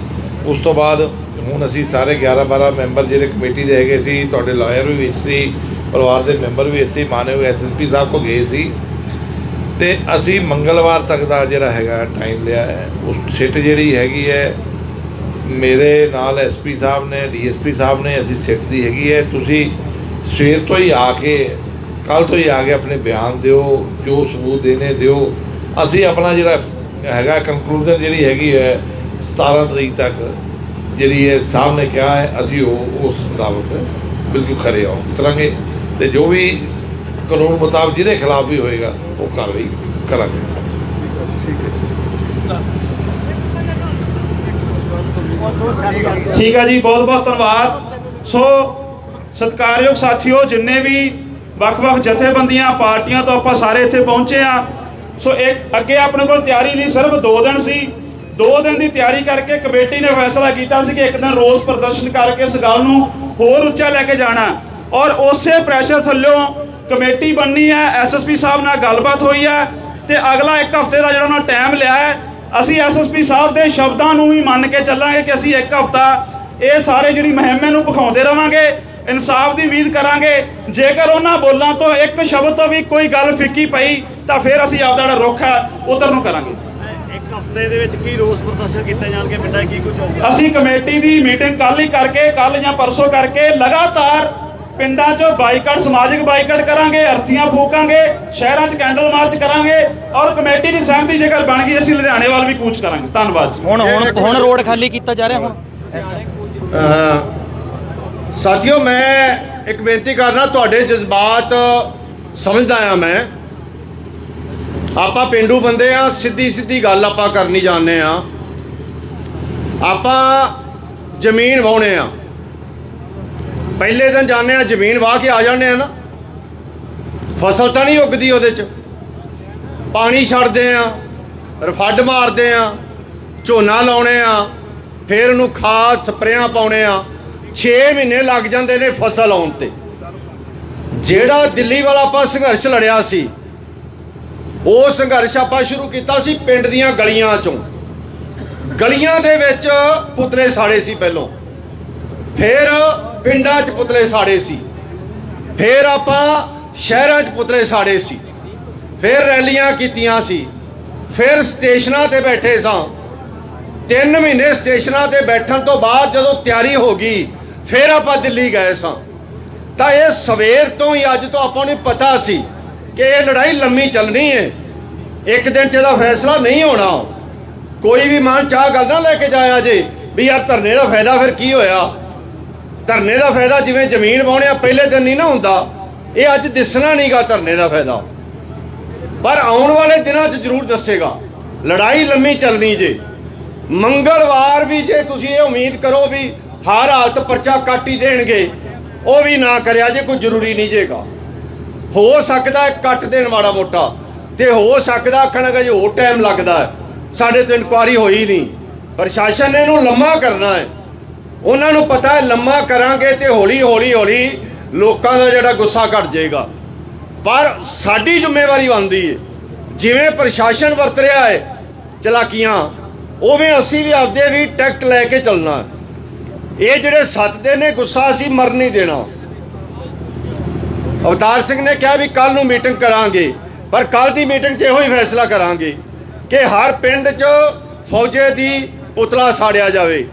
ਉਸ ਤੋਂ ਬਾਅਦ ਹੁਣ ਅਸੀਂ ਸਾਰੇ 11 12 ਮੈਂਬਰ ਜਿਹੜੇ ਕਮੇਟੀ ਦੇ ਹੈਗੇ ਸੀ, ਤੁਹਾਡੇ ਲਾਇਰ ਵੀ ਵਿੱਚ ਸੀ, ਪਰਿਵਾਰ ਦੇ ਮੈਂਬਰ ਵੀ ਅਸੀਂ ਮਾਨਯੋਗ ਐਸਐਸਪੀ ਸਾਹਿਬ ਕੋ ਗਏ ਸੀ। ਤੇ ਅਸੀਂ ਮੰਗਲਵਾਰ ਤੱਕ ਦਾ ਜਿਹੜਾ ਹੈਗਾ ਟਾਈਮ ਲਿਆ ਹੈ। ਉਸ ਸਿੱਟ ਜਿਹੜੀ ਹੈਗੀ ਹੈ, ਮੇਰੇ ਨਾਲ ਐਸਪੀ ਸਾਹਿਬ ਨੇ ਡੀਐਸਪੀ ਸਾਹਿਬ ਨੇ, ਅਸੀਂ ਸਿੱਟ ਦੀ ਹੈਗੀ ਹੈ। ਤੁਸੀਂ ਸਵੇਰ ਤੋਂ ਹੀ ਆ ਕੇ ਕੱਲ ਤੋਂ ਹੀ ਆ ਕੇ ਆਪਣੇ ਬਿਆਨ ਦਿਓ, ਜੋ ਸਬੂਤ ਦੇਣੇ ਦਿਓ। ਅਸੀਂ ਆਪਣਾ ਜਿਹੜਾ ਹੈਗਾ ਕੰਕਲੂਜਨ ਜਿਹੜੀ ਹੈਗੀ ਹੈ 17 ਤਰੀਕ ਤੱਕ ਜਿਹੜੀ ਹੈ ਸਾਹਿਬ ਨੇ ਕਿਹਾ ਹੈ, ਅਸੀਂ ਉਹ, ਉਸ ਮੁਤਾਬਕ ਬਿਲਕੁਲ ਖਰੇ ਆ ਉਤਰਾਂਗੇ ਤੇ ਜੋ ਵੀ ਕਾਨੂੰਨ ਮੁਤਾਬਕ ਜਿਹਦੇ ਖਿਲਾਫ ਵੀ ਹੋਏਗਾ, ਉਹ ਕਾਰਵਾਈ ਕਰਾਂਗੇ। ਠੀਕ ਹੈ ਜੀ, ਬਹੁਤ ਬਹੁਤ ਧੰਨਵਾਦ। ਸੋ, ਸਤਿਕਾਰਯੋਗ ਸਾਥੀਓ, ਜਿੰਨੇ ਵੀ ਵੱਖ-ਵੱਖ ਜਥੇਬੰਦੀਆਂ, ਪਾਰਟੀਆਂ ਤੋਂ ਆਪਾਂ ਸਾਰੇ ਇੱਥੇ ਪਹੁੰਚੇ ਆ। ਸੋ, ਇਹ ਅੱਗੇ ਆਪਣੇ ਕੋਲ ਤਿਆਰੀ ਲਈ ਸਿਰਫ 2 ਦਿਨ ਸੀ। 2 ਦਿਨ ਦੀ ਤਿਆਰੀ ਕਰਕੇ ਕਮੇਟੀ ਨੇ ਫੈਸਲਾ ਕੀਤਾ ਸੀ ਕਿ ਇੱਕ ਦਿਨ ਰੋਜ਼ ਪ੍ਰਦਰਸ਼ਨ ਕਰਕੇ ਇਸ ਗੱਲ ਨੂੰ ਹੋਰ ਉੱਚਾ ਲੈ ਕੇ ਜਾਣਾ। ਔਰ ਉਸੇ ਪ੍ਰੈਸ਼ਰ ਥੱਲਿਓਂ ਕਮੇਟੀ ਬਣਨੀ ਹੈ ਐਸਐਸਪੀ ਸਾਹਿਬ ਨਾਲ ਗੱਲਬਾਤ ਹੋਈ ਹੈ ਤੇ ਅਗਲਾ ਇੱਕ ਹਫ਼ਤੇ ਦਾ ਜਿਹੜਾ ਉਹਨਾਂ ਟਾਈਮ ਲਿਆ ਹੈ ਅਸੀਂ ਐਸਐਸਪੀ ਸਾਹਿਬ ਦੇ ਸ਼ਬਦਾਂ ਨੂੰ ਵੀ ਮੰਨ ਕੇ ਚੱਲਾਂਗੇ ਕਿ ਅਸੀਂ ਇੱਕ ਹਫ਼ਤਾ ਇਹ ਸਾਰੇ ਜਿਹੜੀ ਮੁਹਿੰਮ ਨੂੰ ਭਖਾਉਂਦੇ ਰਵਾਂਗੇ ਇਨਸਾਫ ਦੀ ਉਮੀਦ ਕਰਾਂਗੇ। ਜੇਕਰ ਉਹਨਾਂ ਬੋਲਾਂ ਤੋਂ ਇੱਕ ਸ਼ਬਦ ਤੋਂ ਵੀ ਕੋਈ ਗੱਲ ਫਿੱਕੀ ਪਈ ਤਾਂ ਫਿਰ ਅਸੀਂ ਆਪਦਾ ਜਿਹੜਾ ਰੁੱਖ ਹੈ ਉਧਰ ਨੂੰ ਕਰਾਂਗੇ। ਇੱਕ ਹਫ਼ਤੇ ਦੇ ਵਿੱਚ ਕੀ ਰੋਸ ਪ੍ਰਦਰਸ਼ਨ ਕੀਤੇ ਜਾਣਗੇ ਪਿੰਡਾਂ ਕੀ ਕੁਝ ਹੋਊਗਾ? ਅਸੀਂ ਕਮੇਟੀ ਦੀ ਮੀਟਿੰਗ ਕੱਲ ਹੀ ਕਰਕੇ ਕੱਲ ਜਾਂ ਪਰਸੋਂ ਕਰਕੇ ਲਗਾਤਾਰ ਪਿੰਡਾਂ 'ਚ ਬਾਈਕਾਟ ਸਮਾਜਿਕ ਬਾਈਕਾਟ ਕਰਾਂਗੇ ਅਰਥੀਆਂ ਫੂਕਾਂਗੇ ਸ਼ਹਿਰਾਂ 'ਚ ਕੈਂਡਲ ਮਾਰਚ ਕਰਾਂਗੇ ਔਰ ਕਮੇਟੀ ਦੀ ਸਹਿਮਤੀ ਜੇਕਰ ਬਣ ਗਈ ਅਸੀਂ ਲੁਧਿਆਣੇ ਵੱਲ ਵੀ ਕੂਚ ਕਰਾਂਗੇ। ਧੰਨਵਾਦ ਜੀ। ਹੁਣ ਹੁਣ ਹੁਣ ਰੋਡ ਖਾਲੀ ਕੀਤਾ ਜਾ ਰਿਹਾ ਹੁਣ? ਸਾਥੀਓ ਮੈਂ ਇੱਕ ਬੇਨਤੀ ਕਰਨਾ ਤੁਹਾਡੇ ਜਜ਼ਬਾਤ ਸਮਝਦਾ ਆ ਮੈਂ। ਆਪਾਂ ਪਿੰਡੂ ਬੰਦੇ ਆ ਸਿੱਧੀ ਸਿੱਧੀ ਗੱਲ ਆਪਾਂ ਕਰਨੀ ਜਾਣਦੇ ਆ। ਆਪਾਂ ਜ਼ਮੀਨ ਵਾਹੁਣੇ ਆ। ਪਹਿਲੇ ਦਿਨ ਜਾਂਦੇ ਆ, ਜ਼ਮੀਨ ਵਾਹ ਕੇ ਆ ਜਾਂਦੇ ਆ ਨਾ। ਫਸਲ ਤਾਂ ਨਹੀਂ ਉੱਗਦੀ ਉਹਦੇ ਚ। ਪਾਣੀ ਛੱਡਦੇ ਆ, ਰਫੱਡ ਮਾਰਦੇ ਆ, ਝੋਨਾ ਲਾਉਣੇ ਆ, ਫਿਰ ਉਹਨੂੰ ਖਾਦ, ਸਪਰੇਆਂ ਪਾਉਣੇ ਆ। 6 ਮਹੀਨੇ ਲੱਗ ਜਾਂਦੇ ਨੇ ਫਸਲ ਆਉਣ ਤੇ। ਜਿਹੜਾ ਦਿੱਲੀ ਵਾਲਾ ਆਪਾਂ ਸੰਘਰਸ਼ ਲੜਿਆ ਸੀ, ਉਹ ਸੰਘਰਸ਼ ਆਪਾਂ ਸ਼ੁਰੂ ਕੀਤਾ ਸੀ ਪਿੰਡ ਦੀਆਂ ਗਲੀਆਂ ਚੋਂ। ਗਲੀਆਂ ਦੇ ਵਿੱਚ ਪੁਤਲੇ ਸਾੜੇ ਸੀ ਪਹਿਲੋਂ। ਫਿਰ ਪਿੰਡਾਂ 'ਚ ਪੁਤਲੇ ਸਾੜੇ ਸੀ। ਫਿਰ ਆਪਾਂ ਸ਼ਹਿਰਾਂ 'ਚ ਪੁਤਲੇ ਸਾੜੇ ਸੀ। ਫਿਰ ਰੈਲੀਆਂ ਕੀਤੀਆਂ ਸੀ। ਫਿਰ ਸਟੇਸ਼ਨਾਂ ਤੇ ਬੈਠੇ ਸਾਂ। ਤਿੰਨ ਮਹੀਨੇ ਸਟੇਸ਼ਨਾਂ ਤੇ ਬੈਠਣ ਤੋਂ ਬਾਅਦ ਜਦੋਂ ਤਿਆਰੀ ਹੋ ਗਈ, ਫਿਰ ਆਪਾਂ ਦਿੱਲੀ ਗਏ ਸਾਂ। ਤਾਂ ਇਹ ਸਵੇਰ ਤੋਂ ਹੀ ਅੱਜ ਤੋਂ ਆਪਾਂ ਨੂੰ ਪਤਾ ਸੀ ਕਿ ਇਹ ਲੜਾਈ ਲੰਮੀ ਚੱਲਣੀ ਹੈ ਇੱਕ ਦਿਨ 'ਚ ਇਹਦਾ ਫੈਸਲਾ ਨਹੀਂ ਹੋਣਾ। ਕੋਈ ਵੀ ਮਨ ਚਾਹ ਗੱਲ ਨਾ ਲੈ ਕੇ ਜਾਇਆ ਜੇ, ਵੀ ਯਾਰ ਧਰਨੇ ਦਾ ਫਾਇਦਾ ਫਿਰ ਕੀ ਹੋਇਆ? ਧਰਨੇ ਦਾ ਫਾਇਦਾ ਜਿਵੇਂ ਜ਼ਮੀਨ ਵਾਹੁਣਿਆ ਪਹਿਲੇ ਦਿਨ ਨਹੀਂ ਨਾ ਹੁੰਦਾ। ਇਹ ਅੱਜ ਦਿਸਣਾ ਨਹੀਂਗਾ ਧਰਨੇ ਦਾ ਫਾਇਦਾ। ਪਰ ਆਉਣ ਵਾਲੇ ਦਿਨਾਂ 'ਚ ਜ਼ਰੂਰ ਦੱਸੇਗਾ। ਲੜਾਈ ਲੰਮੀ ਚੱਲਣੀ ਜੇ। ਮੰਗਲਵਾਰ ਵੀ ਜੇ ਤੁਸੀਂ ਇਹ ਉਮੀਦ ਕਰੋ ਵੀ ਹਰ ਹਾਲਤ ਪਰਚਾ ਕੱਟ ਹੀ ਦੇਣਗੇ, ਉਹ ਵੀ ਨਾ ਕਰਿਆ ਜੇ ਕੋਈ ਜ਼ਰੂਰੀ ਨਹੀਂ ਜੇਗਾ। ਹੋ ਸਕਦਾ ਕੱਟ ਦੇਣ ਮਾੜਾ ਮੋਟਾ। ਤੇ ਹੋ ਸਕਦਾ ਆਖਣਗੇ ਜੇ ਹੋਰ ਟਾਈਮ ਲੱਗਦਾ ਸਾਡੇ ਤੋਂ ਇਨਕੁਆਰੀ ਹੋਈ ਨਹੀਂ। ਪ੍ਰਸ਼ਾਸਨ ਨੇ ਇਹਨੂੰ ਲੰਮਾ ਕਰਨਾ ਹੈ। ਉਹਨਾਂ ਨੂੰ ਪਤਾ ਹੈ, ਲੰਮਾ ਕਰਾਂਗੇ ਤੇ ਹੌਲੀ ਹੌਲੀ ਹੌਲੀ ਲੋਕਾਂ ਦਾ ਜਿਹੜਾ ਗੁੱਸਾ ਘਟ ਜਾਏਗਾ। ਪਰ ਸਾਡੀ ਜ਼ਿੰਮੇਵਾਰੀ ਬਣਦੀ ਹੈ ਜਿਵੇਂ ਪ੍ਰਸ਼ਾਸਨ ਵਰਤ ਰਿਹਾ ਹੈ ਚਲਾਕੀਆਂ, ਉਵੇਂ ਅਸੀਂ ਵੀ ਆਪਦੇ ਵੀ ਟੈਕਟ ਲੈ ਕੇ ਚੱਲਣਾ। ਇਹ ਜਿਹੜੇ ਸੱਤਦੇ ਨੇ ਗੁੱਸਾ, ਅਸੀਂ ਮਰ ਨਹੀਂ ਦੇਣਾ। ਅਵਤਾਰ ਸਿੰਘ ਨੇ ਕਿਹਾ ਵੀ ਕੱਲ ਨੂੰ ਮੀਟਿੰਗ ਕਰਾਂਗੇ, ਪਰ ਕੱਲ ਦੀ ਮੀਟਿੰਗ 'ਚ ਇਹੋ ਹੀ ਫੈਸਲਾ ਕਰਾਂਗੇ ਕਿ ਹਰ ਪਿੰਡ 'ਚ ਫੌਜੇ ਦੀ ਪੁਤਲਾ ਸਾੜਿਆ ਜਾਵੇ।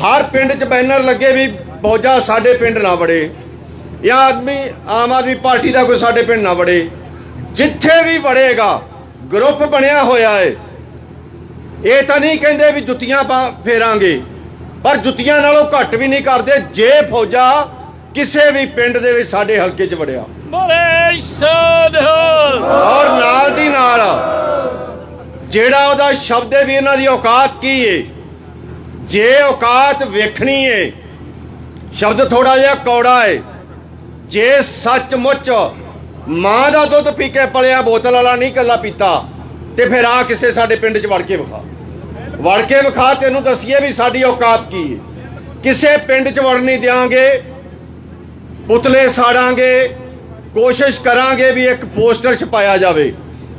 ਹਰ ਪਿੰਡ 'ਚ ਬੈਨਰ ਲੱਗੇ ਵੀ ਫੌਜਾ ਸਾਡੇ ਪਿੰਡ ਨਾ ਵੜੇ ਜਾਂ ਆਦਮੀ ਆਮ ਆਦਮੀ ਪਾਰਟੀ ਦਾ ਕੋਈ ਸਾਡੇ ਪਿੰਡ ਨਾ ਵੜੇ। ਜਿੱਥੇ ਵੀ ਵੜੇਗਾ ਗਰੁੱਪ ਬਣਿਆ ਹੋਇਆ ਹੈ ਇਹ ਤਾਂ ਨਹੀਂ ਕਹਿੰਦੇ ਵੀ ਜੁੱਤੀਆਂ ਪਾ ਫੇਰਾਂਗੇ ਪਰ ਜੁੱਤੀਆਂ ਨਾਲੋਂ ਘੱਟ ਵੀ ਨਹੀਂ ਕਰਦੇ ਜੇ ਫੌਜਾ ਕਿਸੇ ਵੀ ਪਿੰਡ ਦੇ ਵਿੱਚ ਸਾਡੇ ਹਲਕੇ 'ਚ ਵੜਿਆ। ਬੋਲੇ ਸੋਧੋ ਔਰ ਨਾਲ ਦੀ ਨਾਲ ਜਿਹੜਾ ਉਹਦਾ ਸ਼ਬਦ ਵੀ ਇਹਨਾਂ ਦੀ ਔਕਾਤ ਕੀ ਏ? ਜੇ ਔਕਾਤ ਵੇਖਣੀ ਏ, ਸ਼ਬਦ ਥੋੜਾ ਜਿਹਾ ਕੌੜਾ ਏ। ਜੇ ਸੱਚਮੁੱਚ ਮਾਂ ਦਾ ਦੁੱਧ ਪੀ ਕੇ ਪਲਿਆ, ਬੋਤਲ ਵਾਲਾ ਨਹੀਂ ਕੱਲਾ ਪੀਤਾ, ਤੇ ਫਿਰ ਆ ਕਿਸੇ ਸਾਡੇ ਪਿੰਡ 'ਚ ਵੜ ਕੇ ਵਿਖਾ। ਵੜ ਕੇ ਵਿਖਾ, ਤੈਨੂੰ ਦਸੀਏ ਵੀ ਸਾਡੀ ਔਕਾਤ ਕੀ ਏ। ਕਿਸੇ ਪਿੰਡ 'ਚ ਵੜ ਨਹੀਂ ਦਿਆਂਗੇ, ਪੁਤਲੇ ਸਾੜਾਂਗੇ, ਕੋਸ਼ਿਸ਼ ਕਰਾਂਗੇ ਵੀ ਇੱਕ ਪੋਸਟਰ ਛਪਾਇਆ ਜਾਵੇ,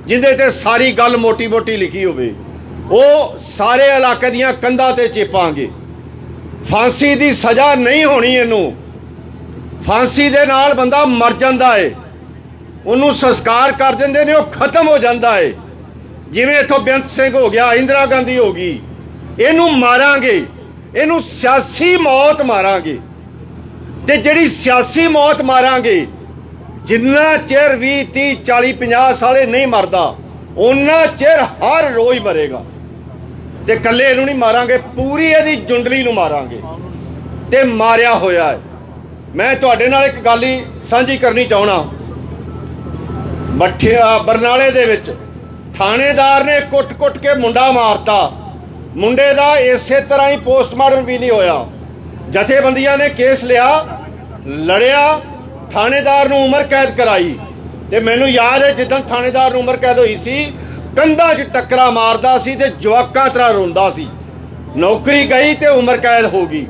ਜਿੰਦੇ ਤੇ ਸਾਰੀ ਗੱਲ ਮੋਟੀ-ਮੋਟੀ ਲਿਖੀ ਹੋਵੇ। ਉਹ ਸਾਰੇ ਇਲਾਕੇ ਦੀਆਂ ਕੰਧਾਂ ਤੇ ਚੇਪਾਂਗੇ। ਫਾਂਸੀ ਦੀ ਸਜ਼ਾ ਨਹੀਂ ਹੋਣੀ ਇਹਨੂੰ। ਫਾਂਸੀ ਦੇ ਨਾਲ ਬੰਦਾ ਮਰ ਜਾਂਦਾ ਏ। ਉਹਨੂੰ ਸੰਸਕਾਰ ਕਰ ਦਿੰਦੇ ਨੇ, ਉਹ ਖਤਮ ਹੋ ਜਾਂਦਾ ਏ। ਜਿਵੇਂ ਇਥੋਂ ਬੇਅੰਤ ਸਿੰਘ ਹੋ ਗਿਆ, ਇੰਦਰਾ ਗਾਂਧੀ ਹੋ ਗਈ। ਇਹਨੂੰ ਮਾਰਾਂਗੇ। ਇਹਨੂੰ ਸਿਆਸੀ ਮੌਤ ਮਾਰਾਂਗੇ। ਤੇ ਜਿਹੜੀ ਸਿਆਸੀ ਮੌਤ ਮਾਰਾਂਗੇ, ਜਿੰਨਾ ਚਿਰ 20 30 40 50 ਸਾਲੇ ਨਹੀਂ ਮਰਦਾ ਉਹਨਾਂ ਚਿਰ ਹਰ ਰੋਜ਼ ਮਰੇਗਾ। ਤੇ ਇਕੱਲੇ ਇਹਨੂੰ ਨਹੀਂ ਮਾਰਾਂਗੇ, ਪੂਰੀ ਇਹਦੀ ਜੁੰਡਲੀ ਨੂੰ ਮਾਰਾਂਗੇ। ਤੇ ਮਾਰਿਆ ਹੋਇਆ ਹੈ। ਮੈਂ ਤੁਹਾਡੇ ਨਾਲ ਇੱਕ ਗੱਲ ਹੀ ਸਾਂਝੀ ਕਰਨੀ ਚਾਹਣਾ ਮੱਠਿਆ, ਬਰਨਾਲੇ ਦੇ ਵਿੱਚ ਥਾਣੇਦਾਰ ਨੇ ਕੁੱਟ-ਕੁੱਟ ਕੇ ਮੁੰਡਾ ਮਾਰਤਾ। ਮੁੰਡੇ ਦਾ ਇਸੇ ਤਰ੍ਹਾਂ ਹੀ ਪੋਸਟਮਾਰਟਮ ਵੀ ਨਹੀਂ ਹੋਇਆ। ਜਥੇਬੰਦੀਆਂ ਨੇ ਕੇਸ ਲਿਆ, ਲੜਿਆ, ਥਾਣੇਦਾਰ ਨੂੰ ਉਮਰ ਕੈਦ ਕਰਾਈ। ਤੇ ਮੈਨੂੰ ਯਾਦ ਹੈ ਜਿੱਦਾਂ ਥਾਣੇਦਾਰ ਨੂੰ ਉਮਰ ਕੈਦ ਹੋਈ ਸੀ ਕੰਧਾਂ 'ਚ ਟੱਕਰਾ ਮਾਰਦਾ ਸੀ ਤੇ ਜਵਾਕਾਂ ਤਰ੍ਹਾਂ ਰੋਂਦਾ ਸੀ। ਨੌਕਰੀ ਗਈ ਤੇ ਉਮਰ ਕੈਦ ਹੋ ਗਈ।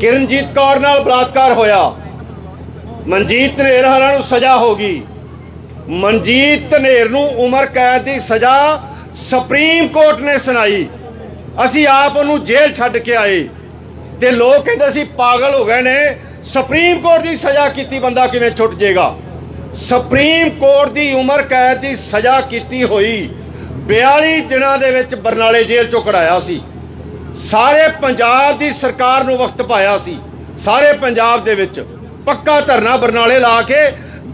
ਕਿਰਨਜੀਤ ਕੌਰ ਨਾਲ ਬਲਾਤਕਾਰ ਹੋਇਆ। ਮਨਜੀਤ ਧਨੇਰ ਹਰਾਂ ਨੂੰ ਸਜ਼ਾ ਹੋ ਗਈ। ਮਨਜੀਤ ਧਨੇਰ ਨੂੰ ਉਮਰ ਕੈਦ ਦੀ ਸਜ਼ਾ ਸੁਪਰੀਮ ਕੋਰਟ ਨੇ ਸੁਣਾਈ। ਅਸੀਂ ਆਪ ਉਹਨੂੰ ਜੇਲ੍ਹ ਛੱਡ ਕੇ ਆਏ। ਤੇ ਲੋਕ ਕਹਿੰਦੇ ਸੀ, ਪਾਗਲ ਹੋ ਗਏ ਨੇ। ਸੁਪਰੀਮ ਕੋਰਟ ਦੀ ਸਜ਼ਾ ਕੀਤੀ ਬੰਦਾ ਕਿਵੇਂ ਛੁੱਟ ਜਾਏਗਾ ਸੁਪਰੀਮ ਕੋਰਟ ਦੀ ਉਮਰ ਕੈਦ ਦੀ ਸਜ਼ਾ ਕੀਤੀ ਹੋਈ 42 ਦਿਨਾਂ ਦੇ ਵਿੱਚ ਬਰਨਾਲੇ ਜੇਲ੍ਹ ਚੋਂ ਕਢਾਇਆ ਸੀ। ਸਾਰੇ ਪੰਜਾਬ ਦੀ ਸਰਕਾਰ ਨੂੰ ਵਕਤ ਪਾਇਆ ਸੀ। ਸਾਰੇ ਪੰਜਾਬ ਦੇ ਵਿੱਚ ਪੱਕਾ ਧਰਨਾ ਬਰਨਾਲੇ ਲਾ ਕੇ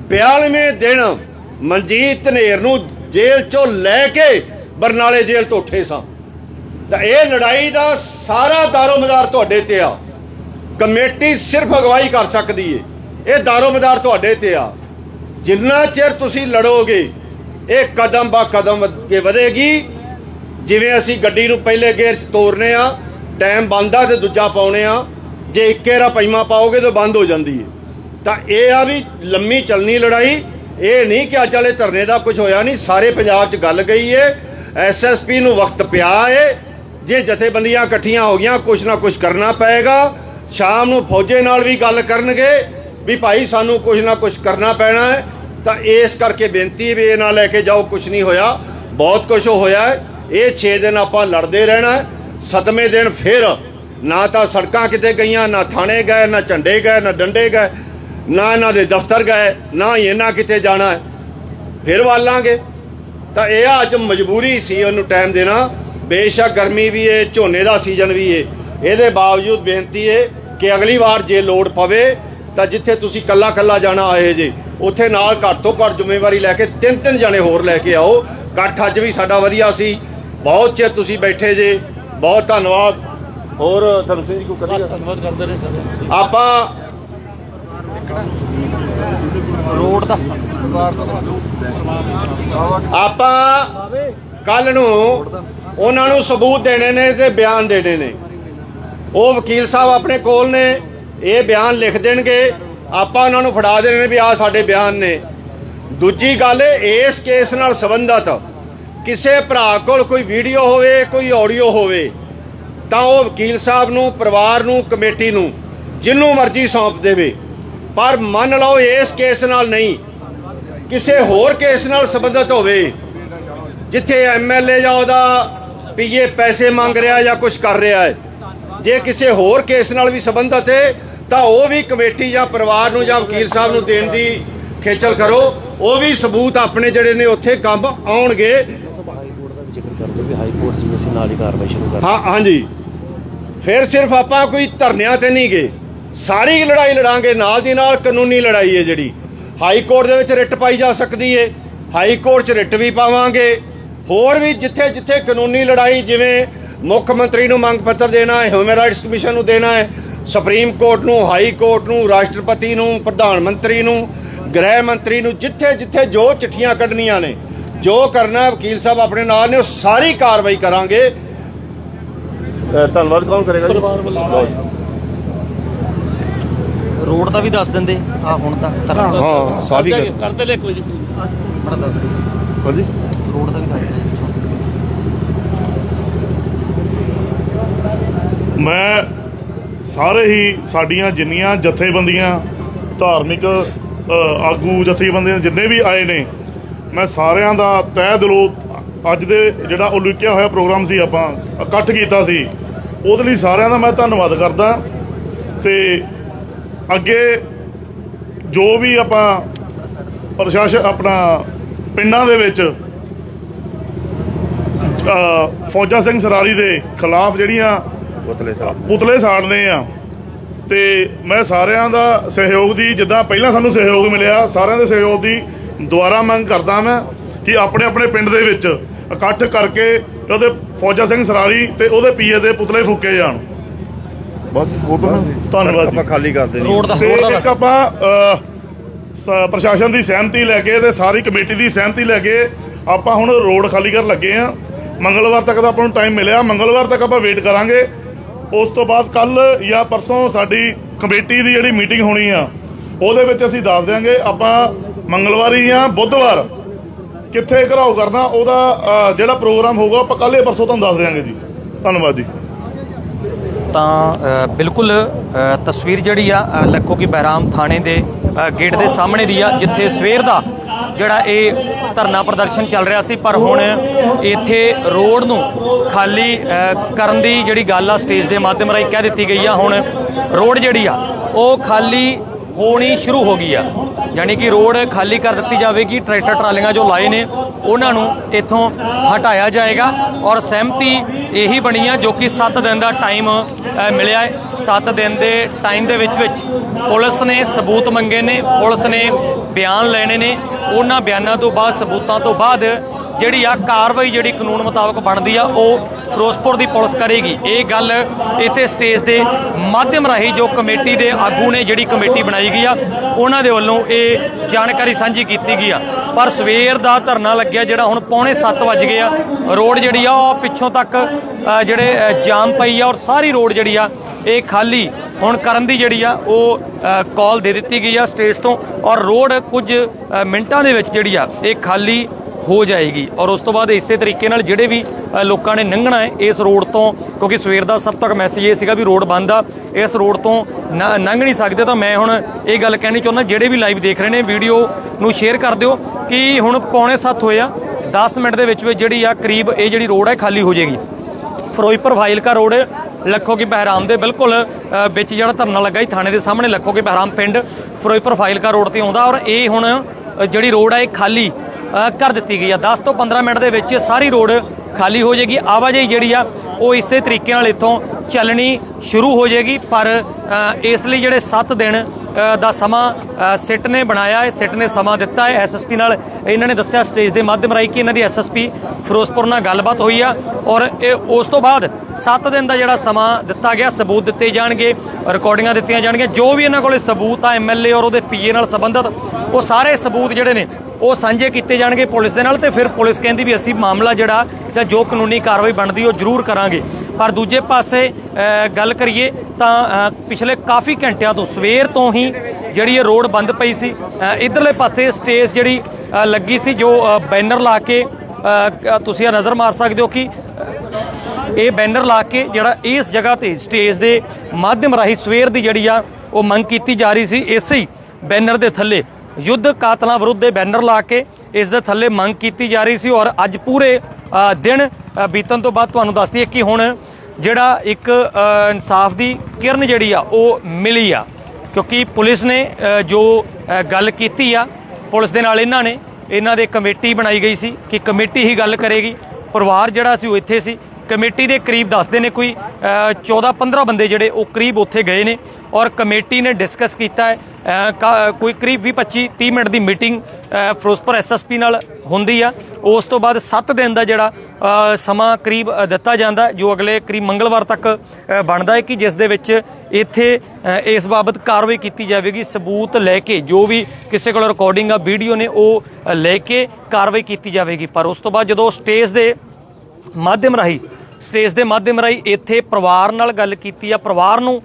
42ਵੇਂ ਦਿਨ ਮਨਜੀਤ ਧਨੇਰ ਨੂੰ ਜੇਲ੍ਹ ਚੋਂ ਲੈ ਕੇ ਬਰਨਾਲੇ ਜੇਲ੍ਹ ਤੋਂ ਉੱਠੇ ਸਾਂ। ਤਾਂ ਇਹ ਲੜਾਈ ਦਾ ਸਾਰਾ ਦਾਰੋਮਦਾਰ ਤੁਹਾਡੇ ਤੇ ਆ। ਕਮੇਟੀ ਸਿਰਫ ਅਗਵਾਈ ਕਰ ਸਕਦੀ ਏ। ਇਹ ਦਾਰੋਮਦਾਰ ਤੁਹਾਡੇ ਤੇ ਆ। ਜਿੰਨਾ ਚਿਰ ਤੁਸੀਂ ਲੜੋਗੇ, ਇਹ ਕਦਮ ਬਾ ਕਦਮ ਅੱਗੇ ਵਧੇਗੀ। ਜਿਵੇਂ ਅਸੀਂ ਗੱਡੀ ਨੂੰ ਪਹਿਲੇ ਗੇਅਰ 'ਚ ਤੋਰਨੇ ਆ, ਟਾਈਮ ਬੰਦਾ ਤੇ ਦੂਜਾ ਪਾਉਣੇ ਆ, ਜੇ ਇੱਕੇ ਰਾ ਪੈਮਾ ਪਾਓਗੇ ਤਾਂ ਬੰਦ ਹੋ ਜਾਂਦੀ ਹੈ ਤਾਂ ਇਹ ਆ ਵੀ ਲੰਮੀ ਚੱਲਣੀ ਲੜਾਈ, ਇਹ ਨਹੀਂ ਕਿ ਅੱਜ ਵਾਲੇ ਧਰਨੇ ਦਾ ਕੁਝ ਹੋਇਆ ਨਹੀਂ, ਸਾਰੇ ਪੰਜਾਬ 'ਚ ਗੱਲ ਗਈ ਏ ਐਸਐਸਪੀ ਨੂੰ ਵਕਤ ਪਿਆ ਏ, ਜੇ ਜਥੇਬੰਦੀਆਂ ਇਕੱਠੀਆਂ ਹੋ ਗਈਆਂ ਕੁਝ ਨਾ ਕੁਝ ਕਰਨਾ ਪਏਗਾ, ਸ਼ਾਮ ਨੂੰ ਫੌਜੇ ਨਾਲ ਵੀ ਗੱਲ ਕਰਨਗੇ ਵੀ ਭਾਈ ਸਾਨੂੰ ਕੁਝ ਨਾ ਕੁਝ ਕਰਨਾ ਪੈਣਾ ਹੈ, ਤਾਂ ਇਸ ਕਰਕੇ ਬੇਨਤੀ ਹੈ ਵੀ ਇਹ ਨਾ ਲੈ ਕੇ ਜਾਓ ਕੁਝ ਨਹੀਂ ਹੋਇਆ। ਬਹੁਤ ਕੁਝ ਹੋਇਆ ਹੈ। ਇਹ 6 ਦਿਨ ਆਪਾਂ ਲੜਦੇ ਰਹਿਣਾ ਹੈ। ਸੱਤਵੇਂ ਦਿਨ ਫਿਰ ਨਾ ਤਾਂ ਸੜਕਾਂ ਕਿਤੇ ਗਈਆਂ, ਨਾ ਥਾਣੇ ਗਏ, ਨਾ ਝੰਡੇ ਗਏ, ਨਾ ਡੰਡੇ ਗਏ, ਨਾ ਇਹਨਾਂ ਦੇ ਦਫ਼ਤਰ ਗਏ, ਨਾ ਹੀ ਇਹਨਾਂ ਕਿਤੇ ਜਾਣਾ ਹੈ। ਫਿਰ ਵਾਲਾਂਗੇ। ਤਾਂ ਇਹ ਆ ਅੱਜ ਮਜਬੂਰੀ ਸੀ ਉਹਨੂੰ ਟਾਈਮ ਦੇਣਾ। ਬੇਸ਼ੱਕ ਗਰਮੀ ਵੀ ਏ, ਝੋਨੇ ਦਾ ਸੀਜ਼ਨ ਵੀ ਏ। ਇਹਦੇ ਬਾਵਜੂਦ ਬੇਨਤੀ ਏ ਕਿ ਅਗਲੀ ਵਾਰ ਜੇ ਲੋੜ ਪਵੇ ਤਾਂ ਜਿੱਥੇ ਤੁਸੀਂ ਕੱਲਾ ਕੱਲਾ ਜਾਣਾ ਆਏ ਜੇ ਉੱਥੇ ਨਾਲ ਘੱਟ ਤੋਂ ਘੱਟ ਜ਼ਿੰਮੇਵਾਰੀ ਲੈ ਕੇ ਤਿੰਨ ਤਿੰਨ ਜਣੇ ਹੋਰ ਲੈ ਕੇ ਆਓ। ਇਕੱਠ ਅੱਜ ਵੀ ਸਾਡਾ ਵਧੀਆ ਸੀ। ਬਹੁਤ ਚਿਰ ਤੁਸੀਂ ਬੈਠੇ ਜੇ। ਬਹੁਤ ਧੰਨਵਾਦ। ਹੋਰ ਧਰਮ ਸਿੰਘ ਜੀ ਕੋ ਕਰੀਏ ਧੰਨਵਾਦ ਕਰਦੇ ਨੇ ਸਾਰੇ। ਆਪਾਂ ਰੋਡ ਦਾ। ਆਪਾਂ ਕੱਲ ਨੂੰ ਉਹਨਾਂ ਨੂੰ ਸਬੂਤ ਦੇਣੇ ਨੇ ਤੇ ਬਿਆਨ ਦੇਣੇ ਨੇ। ਉਹ ਵਕੀਲ ਸਾਹਿਬ ਆਪਣੇ ਕੋਲ ਨੇ। ਇਹ ਬਿਆਨ ਲਿਖ ਦੇਣਗੇ, ਆਪਾਂ ਉਹਨਾਂ ਨੂੰ ਫੜਾ ਦੇਣੇ ਵੀ ਆ ਸਾਡੇ ਬਿਆਨ ਨੇ। ਦੂਜੀ ਗੱਲ, ਇਸ ਕੇਸ ਨਾਲ ਸੰਬੰਧਤ ਕਿਸੇ ਭਰਾ ਕੋਲ ਕੋਈ ਵੀਡੀਓ ਹੋਵੇ, ਕੋਈ ਆਡੀਓ ਹੋਵੇ, ਤਾਂ ਉਹ ਵਕੀਲ ਸਾਹਿਬ ਨੂੰ, ਪਰਿਵਾਰ ਨੂੰ, ਕਮੇਟੀ ਨੂੰ, ਜਿੰਨੂੰ ਮਰਜ਼ੀ ਸੌਂਪ ਦੇਵੇ। ਪਰ ਮੰਨ ਲਓ ਇਸ ਕੇਸ ਨਾਲ ਨਹੀਂ, ਕਿਸੇ ਹੋਰ ਕੇਸ ਨਾਲ ਸੰਬੰਧਿਤ ਹੋਵੇ, ਜਿੱਥੇ ਐਮਐਲਏ ਜਾਂ ਉਹਦਾ ਪੀਏ ਪੈਸੇ ਮੰਗ ਰਿਹਾ ਜਾਂ ਕੁਝ ਕਰ ਰਿਹਾ ਹੈ, ਜੇ ਕਿਸੇ ਹੋਰ ਕੇਸ ਨਾਲ ਵੀ ਸੰਬੰਧਿਤ ਹੈ ਤਾਂ ਉਹ ਵੀ ਕਮੇਟੀ ਜਾਂ ਪਰਿਵਾਰ ਨੂੰ ਜਾਂ ਵਕੀਲ ਸਾਹਿਬ ਨੂੰ ਦੇਣ ਦੀ ਖੇਚਲ ਕਰੋ। ਉਹ ਵੀ ਸਬੂਤ ਆਪਣੇ ਜਿਹੜੇ ਨੇ ਉੱਥੇ ਕੰਮ ਆਉਣਗੇ। ਹਾਂ, ਹਾਂਜੀ। ਫਿਰ ਸਿਰਫ ਆਪਾਂ ਕੋਈ ਧਰਨਿਆਂ ਤੇ ਨਹੀਂ ਗਏ ਸਾਰੀ ਲੜਾਈ ਲੜਾਂਗੇ, ਨਾਲ ਦੀ ਨਾਲ ਕਾਨੂੰਨੀ ਲੜਾਈ ਹੈ ਜਿਹੜੀ। ਹਾਈ ਕੋਰਟ ਦੇ ਵਿੱਚ ਰਿਟ ਪਾਈ ਜਾ ਸਕਦੀ ਹੈ ਹਾਈ ਕੋਰਟ 'ਚ ਰਿਟ ਵੀ ਪਾਵਾਂਗੇ। ਹੋਰ ਵੀ ਜਿੱਥੇ ਜਿੱਥੇ ਕਾਨੂੰਨੀ ਲੜਾਈ ਜਿਵੇਂ ਮੁੱਖ ਮੰਤਰੀ ਨੂੰ ਮੰਗ ਪੱਤਰ ਦੇਣਾ ਹੈ ਹਿਊਮਨ ਰਾਈਟਸ ਕਮਿਸ਼ਨ ਨੂੰ ਦੇਣਾ ਹੈ ਸੁਪਰੀਮ ਕੋਰਟ ਨੂੰ ਹਾਈ ਕੋਰਟ ਨੂੰ ਰਾਸ਼ਟਰਪਤੀ ਨੂੰ ਪ੍ਰਧਾਨ ਮੰਤਰੀ ਨੂੰ ਗ੍ਰਹਿ ਮੰਤਰੀ ਨੂੰ ਜਿੱਥੇ ਜਿੱਥੇ ਜੋ ਚਿੱਠੀਆਂ ਕੱਢਣੀਆਂ ਨੇ ਜੋ ਕਰਨਾ ਵਕੀਲ ਸਾਹਿਬ ਆਪਣੇ ਨਾਲ ਨੇ ਉਹ ਸਾਰੀ ਕਾਰਵਾਈ ਕਰਾਂਗੇ। ਧੰਨਵਾਦ ਕੌਣ ਕਰੇਗਾ ਜੀ? ਰੋਡ ਦਾ ਵੀ ਦੱਸ ਦਿੰਦੇ ਆ ਹੁਣ ਤਾਂ ਹਾਂ ਸਾਬੀ ਕਰ ਕਰਦੇ ਲੈ ਕੋਈ ਬੜਾ ਦੱਸ। ਹਾਂਜੀ ਰੋਡ ਦਾ ਵੀ ਦੱਸ ਦਿਓ ਮੈਂ ਸਾਰੇ ਹੀ ਸਾਡੀਆਂ ਜਿੰਨੀਆਂ ਜਥੇਬੰਦੀਆਂ, ਧਾਰਮਿਕ ਆਗੂ ਜਥੇਬੰਦੀਆਂ ਜਿੰਨੇ ਵੀ ਆਏ ਨੇ, ਮੈਂ ਸਾਰਿਆਂ ਦਾ ਤਹਿ ਦਿਲੋਂ ਅੱਜ ਦੇ ਜਿਹੜਾ ਉਲੀਕਿਆ ਹੋਇਆ ਪ੍ਰੋਗਰਾਮ ਸੀ ਆਪਾਂ, ਇਕੱਠ ਕੀਤਾ ਸੀ, ਉਹਦੇ ਲਈ ਸਾਰਿਆਂ ਦਾ ਮੈਂ ਧੰਨਵਾਦ ਕਰਦਾ। ਤੇ ਅੱਗੇ ਜੋ ਵੀ ਆਪਾਂ ਪ੍ਰਸ਼ਾਸਨ ਆਪਣਾ ਪਿੰਡਾਂ ਦੇ ਵਿੱਚ ਫੌਜਾ ਸਿੰਘ ਸਰਾਰੀ ਦੇ ਖਿਲਾਫ ਜਿਹੜੀਆਂ ਪੁਤਲੇ ਸਾਹਿਬ ਪੁਤਲੇ ਸਾੜਨੇ ਆ। ਤੇ ਮੈਂ ਸਾਰਿਆਂ ਦਾ ਸਹਿਯੋਗ ਦੀ ਜਿੱਦਾਂ ਪਹਿਲਾਂ ਸਾਨੂੰ ਸਹਿਯੋਗ ਮਿਲਿਆ ਸਾਰਿਆਂ ਦੇ ਸਹਿਯੋਗ ਦੀ ਦੁਆਰਾ ਮੰਗ ਕਰਦਾ ਮੈਂ ਕਿ ਆਪਣੇ ਆਪਣੇ ਪਿੰਡ ਦੇ ਵਿੱਚ ਇਕੱਠ ਕਰਕੇ ਉਹਦੇ ਫੌਜਾ ਸਿੰਘ ਸਰਾਰੀ ਤੇ ਉਹਦੇ ਪੀਏ ਦੇ ਪੁਤਲੇ ਫੂਕੇ ਜਾਣ। ਬਸ ਬਹੁਤ ਧੰਨਵਾਦ ਜੀ। ਆਪਾਂ ਖਾਲੀ ਕਰ ਦੇਣੀ ਰੋਡ ਦਾ ਤੇ ਰੋਡ ਦਾ ਇੱਕ ਆਪਾਂ ਪ੍ਰਸ਼ਾਸਨ ਦੀ ਸਹਿਮਤੀ ਲੈ ਕੇ ਤੇ ਸਾਰੀ ਕਮੇਟੀ ਦੀ ਸਹਿਮਤੀ ਲੈ ਕੇ ਆਪਾਂ ਹੁਣ ਰੋਡ ਖਾਲੀ ਕਰਨ ਲੱਗੇ ਆ। ਮੰਗਲਵਾਰ ਤੱਕ ਦਾ ਆਪਾਂ ਨੂੰ ਟਾਈਮ ਮਿਲਿਆ। ਮੰਗਲਵਾਰ ਤੱਕ ਆਪਾਂ ਵੇਟ ਕਰਾਂਗੇ। ਉਸ ਤੋਂ ਬਾਅਦ ਕੱਲ ਜਾਂ ਪਰਸੋਂ ਸਾਡੀ ਕਮੇਟੀ ਦੀ ਜਿਹੜੀ ਮੀਟਿੰਗ ਹੋਣੀ ਆ, ਉਹਦੇ ਵਿੱਚ ਅਸੀਂ ਦੱਸ ਦਿਆਂਗੇ, ਆਪਾਂ ਮੰਗਲਵਾਰੀ ਜਾਂ ਬੁੱਧਵਾਰ ਕਿੱਥੇ ਘਰਾਓ ਕਰਨਾ, ਉਹਦਾ ਜਿਹੜਾ ਪ੍ਰੋਗਰਾਮ ਹੋਊਗਾ, ਆਪਾਂ ਕੱਲ੍ਹ ਹੀ ਪਰਸੋਂ ਤੁਹਾਨੂੰ ਦੱਸ ਦਿਆਂਗੇ ਜੀ। ਧੰਨਵਾਦ ਜੀ। ਤਾਂ ਬਿਲਕੁਲ ਤਸਵੀਰ ਜਿਹੜੀ ਆ ਲੱਖੋ ਕੀ ਬਹਿਰਾਮ ਥਾਣੇ ਦੇ ਗੇਟ ਦੇ ਸਾਹਮਣੇ ਦੀ ਆ, ਜਿੱਥੇ ਸਵੇਰ ਦਾ ਜਿਹੜਾ ਇਹ ਧਰਨਾ ਪ੍ਰਦਰਸ਼ਨ ਚੱਲ ਰਿਹਾ ਸੀ, ਪਰ ਹੁਣ ਇੱਥੇ ਰੋਡ ਨੂੰ ਖਾਲੀ ਕਰਨ ਦੀ ਜਿਹੜੀ ਗੱਲ ਆ, ਸਟੇਜ ਦੇ ਮਾਧਿਅਮ ਰਾਹੀਂ ਕਹਿ ਦਿੱਤੀ ਗਈ ਆ। ਹੁਣ ਰੋਡ ਜਿਹੜੀ ਆ, ਉਹ ਖਾਲੀ ਹੋਣੀ ਸ਼ੁਰੂ ਹੋ ਗਈ ਆ। ਯਾਨੀ ਕਿ ਰੋਡ ਖਾਲੀ ਕਰ ਦਿੱਤੀ ਜਾਵੇਗੀ, ਟਰੈਕਟਰ ਟਰਾਲੀਆਂ ਜੋ ਲਾਏ ਨੇ, ਉਹਨਾਂ ਨੂੰ ਇੱਥੋਂ ਹਟਾਇਆ ਜਾਏਗਾ ਔਰ ਸਹਿਮਤੀ ਇਹੀ ਬਣੀ ਆ ਜੋ ਕਿ 7 ਦਿਨ ਦਾ ਟਾਈਮ ਮਿਲਿਆ ਹੈ। 7 ਦਿਨ ਦੇ ਟਾਈਮ ਦੇ ਵਿੱਚ ਵਿੱਚ ਪੁਲਿਸ ਨੇ ਸਬੂਤ ਮੰਗੇ ਨੇ, ਪੁਲਿਸ ਨੇ ਬਿਆਨ ਲੈਣੇ ਨੇ। ਉਹਨਾਂ ਬਿਆਨਾਂ ਤੋਂ ਬਾਅਦ, ਸਬੂਤਾਂ ਤੋਂ ਬਾਅਦ ਜਿਹੜੀ ਆ ਕਾਰਵਾਈ ਜਿਹੜੀ ਕਾਨੂੰਨ ਮੁਤਾਬਕ ਬਣਦੀ ਆ, ਉਹ ਫਿਰੋਜ਼ਪੁਰ ਦੀ ਪੁਲਿਸ ਕਰੇਗੀ। ਇਹ ਗੱਲ ਇੱਥੇ ਸਟੇਜ ਦੇ ਮਾਧਿਅਮ ਰਾਹੀਂ ਜੋ ਕਮੇਟੀ ਦੇ ਆਗੂ ਨੇ ਜਿਹੜੀ ਕਮੇਟੀ ਬਣਾਈ ਗਈ ਆ, ਉਹਨਾਂ ਦੇ ਵੱਲੋਂ ਇਹ ਜਾਣਕਾਰੀ ਸਾਂਝੀ ਕੀਤੀ ਗਈ ਆ। ਪਰ ਸਵੇਰ ਦਾ ਧਰਨਾ ਲੱਗਿਆ ਜਿਹੜਾ ਹੁਣ ਪੌਣੇ 7 ਵੱਜ ਗਏ ਆ। ਰੋਡ ਜਿਹੜੀ ਆ, ਉਹ ਪਿੱਛੋਂ ਤੱਕ ਜਿਹੜੇ ਜਾਮ ਪਈ ਆ ਔਰ ਸਾਰੀ ਰੋਡ ਜਿਹੜੀ ਆ, ਇਹ ਖਾਲੀ। ਹੁਣ ਕਰਨ ਦੀ ਜਿਹੜੀ ਆ, ਉਹ ਕਾਲ ਦੇ ਦਿੱਤੀ ਗਈ ਆ ਸਟੇਜ ਤੋਂ ਔਰ ਰੋਡ ਕੁਝ ਮਿੰਟਾਂ ਦੇ ਵਿੱਚ ਜਿਹੜੀ ਆ, ਇਹ ਖਾਲੀ ਹੋ ਜਾਏਗੀ। ਔਰ ਉਸ ਤੋਂ ਬਾਅਦ ਇਸੇ ਤਰੀਕੇ ਨਾਲ ਜਿਹੜੇ ਵੀ ਲੋਕਾਂ ਨੇ ਲੰਘਣਾ ਹੈ, ਇਸ ਰੋਡ ਤੋਂ, ਕਿਉਂਕਿ ਸਵੇਰ ਦਾ ਸਭ ਤੱਕ ਮੈਸੇਜ ਇਹ ਸੀਗਾ ਵੀ ਰੋਡ ਬੰਦ ਆ, ਇਸ ਰੋਡ ਤੋਂ ਨ- ਲੰਘ ਨਹੀਂ ਸਕਦੇ ਤਾਂ ਮੈਂ ਹੁਣ ਇਹ ਗੱਲ ਕਹਿਣੀ ਚਾਹੁੰਦਾ, ਜਿਹੜੇ ਵੀ ਲਾਈਵ ਦੇਖ ਰਹੇ ਨੇ, ਵੀਡੀਓ ਨੂੰ ਸ਼ੇਅਰ ਕਰ ਦਿਓ ਕਿ ਹੁਣ ਪੌਣੇ 7 ਹੋਏ ਆ 10 ਮਿੰਟ ਦੇ ਵਿੱਚ ਵਿੱਚ ਜਿਹੜੀ ਆ ਕਰੀਬ ਇਹ ਜਿਹੜੀ ਰੋਡ ਹੈ ਖਾਲੀ ਹੋ ਜਾਏਗੀ। ਫਿਰੋਜ਼ਪੁਰ ਫਾਜ਼ਿਲਕਾ ਰੋਡ, ਲੱਖੋ ਕੀ ਬਹਿਰਾਮ ਦੇ ਬਿਲਕੁਲ ਵਿੱਚ ਜਿਹੜਾ ਧਰਨਾ ਲੱਗਾ ਸੀ, ਥਾਣੇ ਦੇ ਸਾਹਮਣੇ ਲੱਖੋ ਕੀ ਬਹਿਰਾਮ ਪਿੰਡ ਫਿਰੋਜ਼ਪੁਰ ਫਾਜ਼ਿਲਕਾ ਰੋਡ ਤੇ ਆਉਂਦਾ, ਔਰ ਇਹ ਹੁਣ ਜਿਹੜੀ ਰੋਡ ਹੈ ਇਹ ਖਾਲੀ ਕਰ ਦਿੱਤੀ ਗਈ ਆ। 10 ਤੋਂ 15 ਮਿੰਟ ਦੇ ਵਿੱਚ ਸਾਰੀ ਰੋਡ ਖਾਲੀ ਹੋ ਜਾਏਗੀ। ਆਵਾਜਾਈ ਜਿਹੜੀ ਆ, ਉਹ ਇਸੇ ਤਰੀਕੇ ਨਾਲ ਇੱਥੋਂ ਚੱਲਣੀ ਸ਼ੁਰੂ ਹੋ ਜਾਏਗੀ। ਪਰ ਇਸ ਲਈ ਜਿਹੜੇ 7 ਦਿਨ ਦਾ ਸਮਾਂ ਸਿੱਟ ਨੇ ਬਣਾਇਆ ਹੈ, ਸਿੱਟ ਨੇ ਸਮਾਂ ਦਿੱਤਾ ਹੈ। ਐਸਐਸਪੀ ਨਾਲ ਇਹਨਾਂ ਨੇ ਦੱਸਿਆ, ਸਟੇਜ ਦੇ ਮਾਧਿਅਮ ਰਾਹੀਂ ਕਿ ਇਹਨਾਂ ਦੀ ਐਸਐਸਪੀ ਫਿਰੋਜ਼ਪੁਰ ਨਾਲ ਗੱਲਬਾਤ ਹੋਈ ਆ। ਔਰ ਇਹ ਉਸ ਤੋਂ ਬਾਅਦ 7 ਦਿਨ ਦਾ ਜਿਹੜਾ ਸਮਾਂ ਦਿੱਤਾ ਗਿਆ, ਸਬੂਤ ਦਿੱਤੇ ਜਾਣਗੇ, ਰਿਕਾਰਡਿੰਗਾਂ ਦਿੱਤੀਆਂ ਜਾਣਗੀਆਂ। ਜੋ ਵੀ ਇਹਨਾਂ ਕੋਲੇ ਸਬੂਤ ਆ ਐਮਐਲਏ ਔਰ ਉਹਦੇ ਪੀਏ ਨਾਲ ਸੰਬੰਧਿਤ, ਉਹ ਸਾਰੇ ਸਬੂਤ ਜਿਹੜੇ ਨੇ ਉਹ ਸਾਂਝੇ ਕੀਤੇ ਜਾਣਗੇ ਪੁਲਿਸ ਦੇ ਨਾਲ ਤੇ ਫਿਰ ਪੁਲਿਸ ਕਹਿੰਦੀ ਵੀ ਅਸੀਂ ਮਾਮਲਾ ਜਿਹੜਾ ਜਾਂ ਜੋ ਕਾਨੂੰਨੀ ਕਾਰਵਾਈ ਬਣਦੀ ਉਹ ਜ਼ਰੂਰ ਕਰਾਂਗੇ। ਪਰ ਦੂਜੇ ਪਾਸੇ ਗੱਲ ਕਰੀਏ ਤਾਂ ਪਿਛਲੇ ਕਾਫੀ ਘੰਟਿਆਂ ਤੋਂ ਸਵੇਰ ਤੋਂ ਹੀ ਜਿਹੜੀ ਇਹ ਰੋਡ ਬੰਦ ਪਈ ਸੀ ਅ, ਇਧਰਲੇ ਪਾਸੇ ਸਟੇਜ ਜਿਹੜੀ ਲੱਗੀ ਸੀ ਜੋ ਬੈਨਰ ਲਾ ਕੇ ਤੁਸੀਂ ਇਹ ਨਜ਼ਰ ਮਾਰ ਸਕਦੇ ਹੋ ਕਿ ਇਹ ਬੈਨਰ ਲਾ ਕੇ ਜਿਹੜਾ ਇਸ ਜਗ੍ਹਾ ਤੇ ਸਟੇਜ ਦੇ ਮਾਧਿਅਮ ਰਾਹੀਂ ਸਵੇਰ ਦੀ ਜਿਹੜੀ ਆ ਉਹ ਮੰਗ ਕੀਤੀ ਜਾ ਰਹੀ ਸੀ ਇਸੇ ਹੀ ਬੈਨਰ ਦੇ ਥੱਲੇ। ਯੁੱਧ ਕਾਤਲਾਂ ਵਿਰੁੱਧ ਦੇ ਬੈਨਰ ਲਾ ਕੇ ਇਸ ਦੇ ਥੱਲੇ ਮੰਗ ਕੀਤੀ ਜਾ ਰਹੀ ਸੀ ਔਰ ਅੱਜ ਪੂਰੇ ਦਿਨ ਬੀਤਣ ਤੋਂ ਬਾਅਦ ਤੁਹਾਨੂੰ ਦੱਸਦੀ ਹੈ ਕਿ ਹੁਣ ਜਿਹੜਾ ਇੱਕ ਇਨਸਾਫ ਦੀ ਕਿਰਨ ਜਿਹੜੀ ਆ, ਉਹ ਮਿਲੀ ਆ। ਕਿਉਂਕਿ ਪੁਲਿਸ ਨੇ ਜੋ ਗੱਲ ਕੀਤੀ ਆ, ਪੁਲਿਸ ਦੇ ਨਾਲ ਇਹਨਾਂ ਨੇ, ਇਹਨਾਂ ਦੇ ਕਮੇਟੀ ਬਣਾਈ ਗਈ ਸੀ ਕਿ ਕਮੇਟੀ ਹੀ ਗੱਲ ਕਰੇਗੀ। ਪਰਿਵਾਰ ਜਿਹੜਾ ਸੀ ਉਹ ਇੱਥੇ ਸੀ। ਕਮੇਟੀ ਦੇ ਕਰੀਬ ਦੱਸਦੇ ਨੇ ਕੋਈ 14-15 ਬੰਦੇ ਜਿਹੜੇ ਉਹ ਕਰੀਬ ਉੱਥੇ ਗਏ ਨੇ ਔਰ ਕਮੇਟੀ ਨੇ ਡਿਸਕਸ ਕੀਤਾ ਹੈ ਕਾ- ਕੋਈ ਕਰੀਬ 20-25 30 ਮਿੰਟ ਦੀ ਮੀਟਿੰਗ ਅ, ਫਿਰੋਜ਼ਪੁਰ ਐਸਐਸਪੀ ਨਾਲ ਹੁੰਦੀ ਆ। ਉਸ ਤੋਂ ਬਾਅਦ 7 ਦਿਨ ਦਾ ਜਿਹੜਾ ਸਮਾਂ ਕਰੀਬ ਦਿੱਤਾ ਜਾਂਦਾ ਜੋ ਅਗਲੇ ਕਰੀਬ ਮੰਗਲਵਾਰ ਤੱਕ ਬਣਦਾ ਹੈ ਕਿ ਜਿਸ ਦੇ ਵਿੱਚ ਇੱਥੇ ਇਸ ਬਾਬਤ ਕਾਰਵਾਈ ਕੀਤੀ ਜਾਵੇਗੀ ਸਬੂਤ ਲੈ ਕੇ ਜੋ ਵੀ ਕਿਸੇ ਕੋਲ ਰਿਕਾਰਡਿੰਗ ਆ ਵੀਡੀਓ ਨੇ ਉਹ ਲੈ ਕੇ ਕਾਰਵਾਈ ਕੀਤੀ ਜਾਵੇਗੀ। ਪਰ ਉਸ ਤੋਂ ਬਾਅਦ ਜਦੋਂ ਸਟੇਜ ਦੇ ਮਾਧਿਅਮ ਰਾਹੀਂ, ਸਟੇਜ ਦੇ ਮਾਧਿਅਮ ਰਾਹੀਂ ਇੱਥੇ ਪਰਿਵਾਰ ਨਾਲ ਗੱਲ ਕੀਤੀ ਆ। ਪਰਿਵਾਰ ਨੂੰ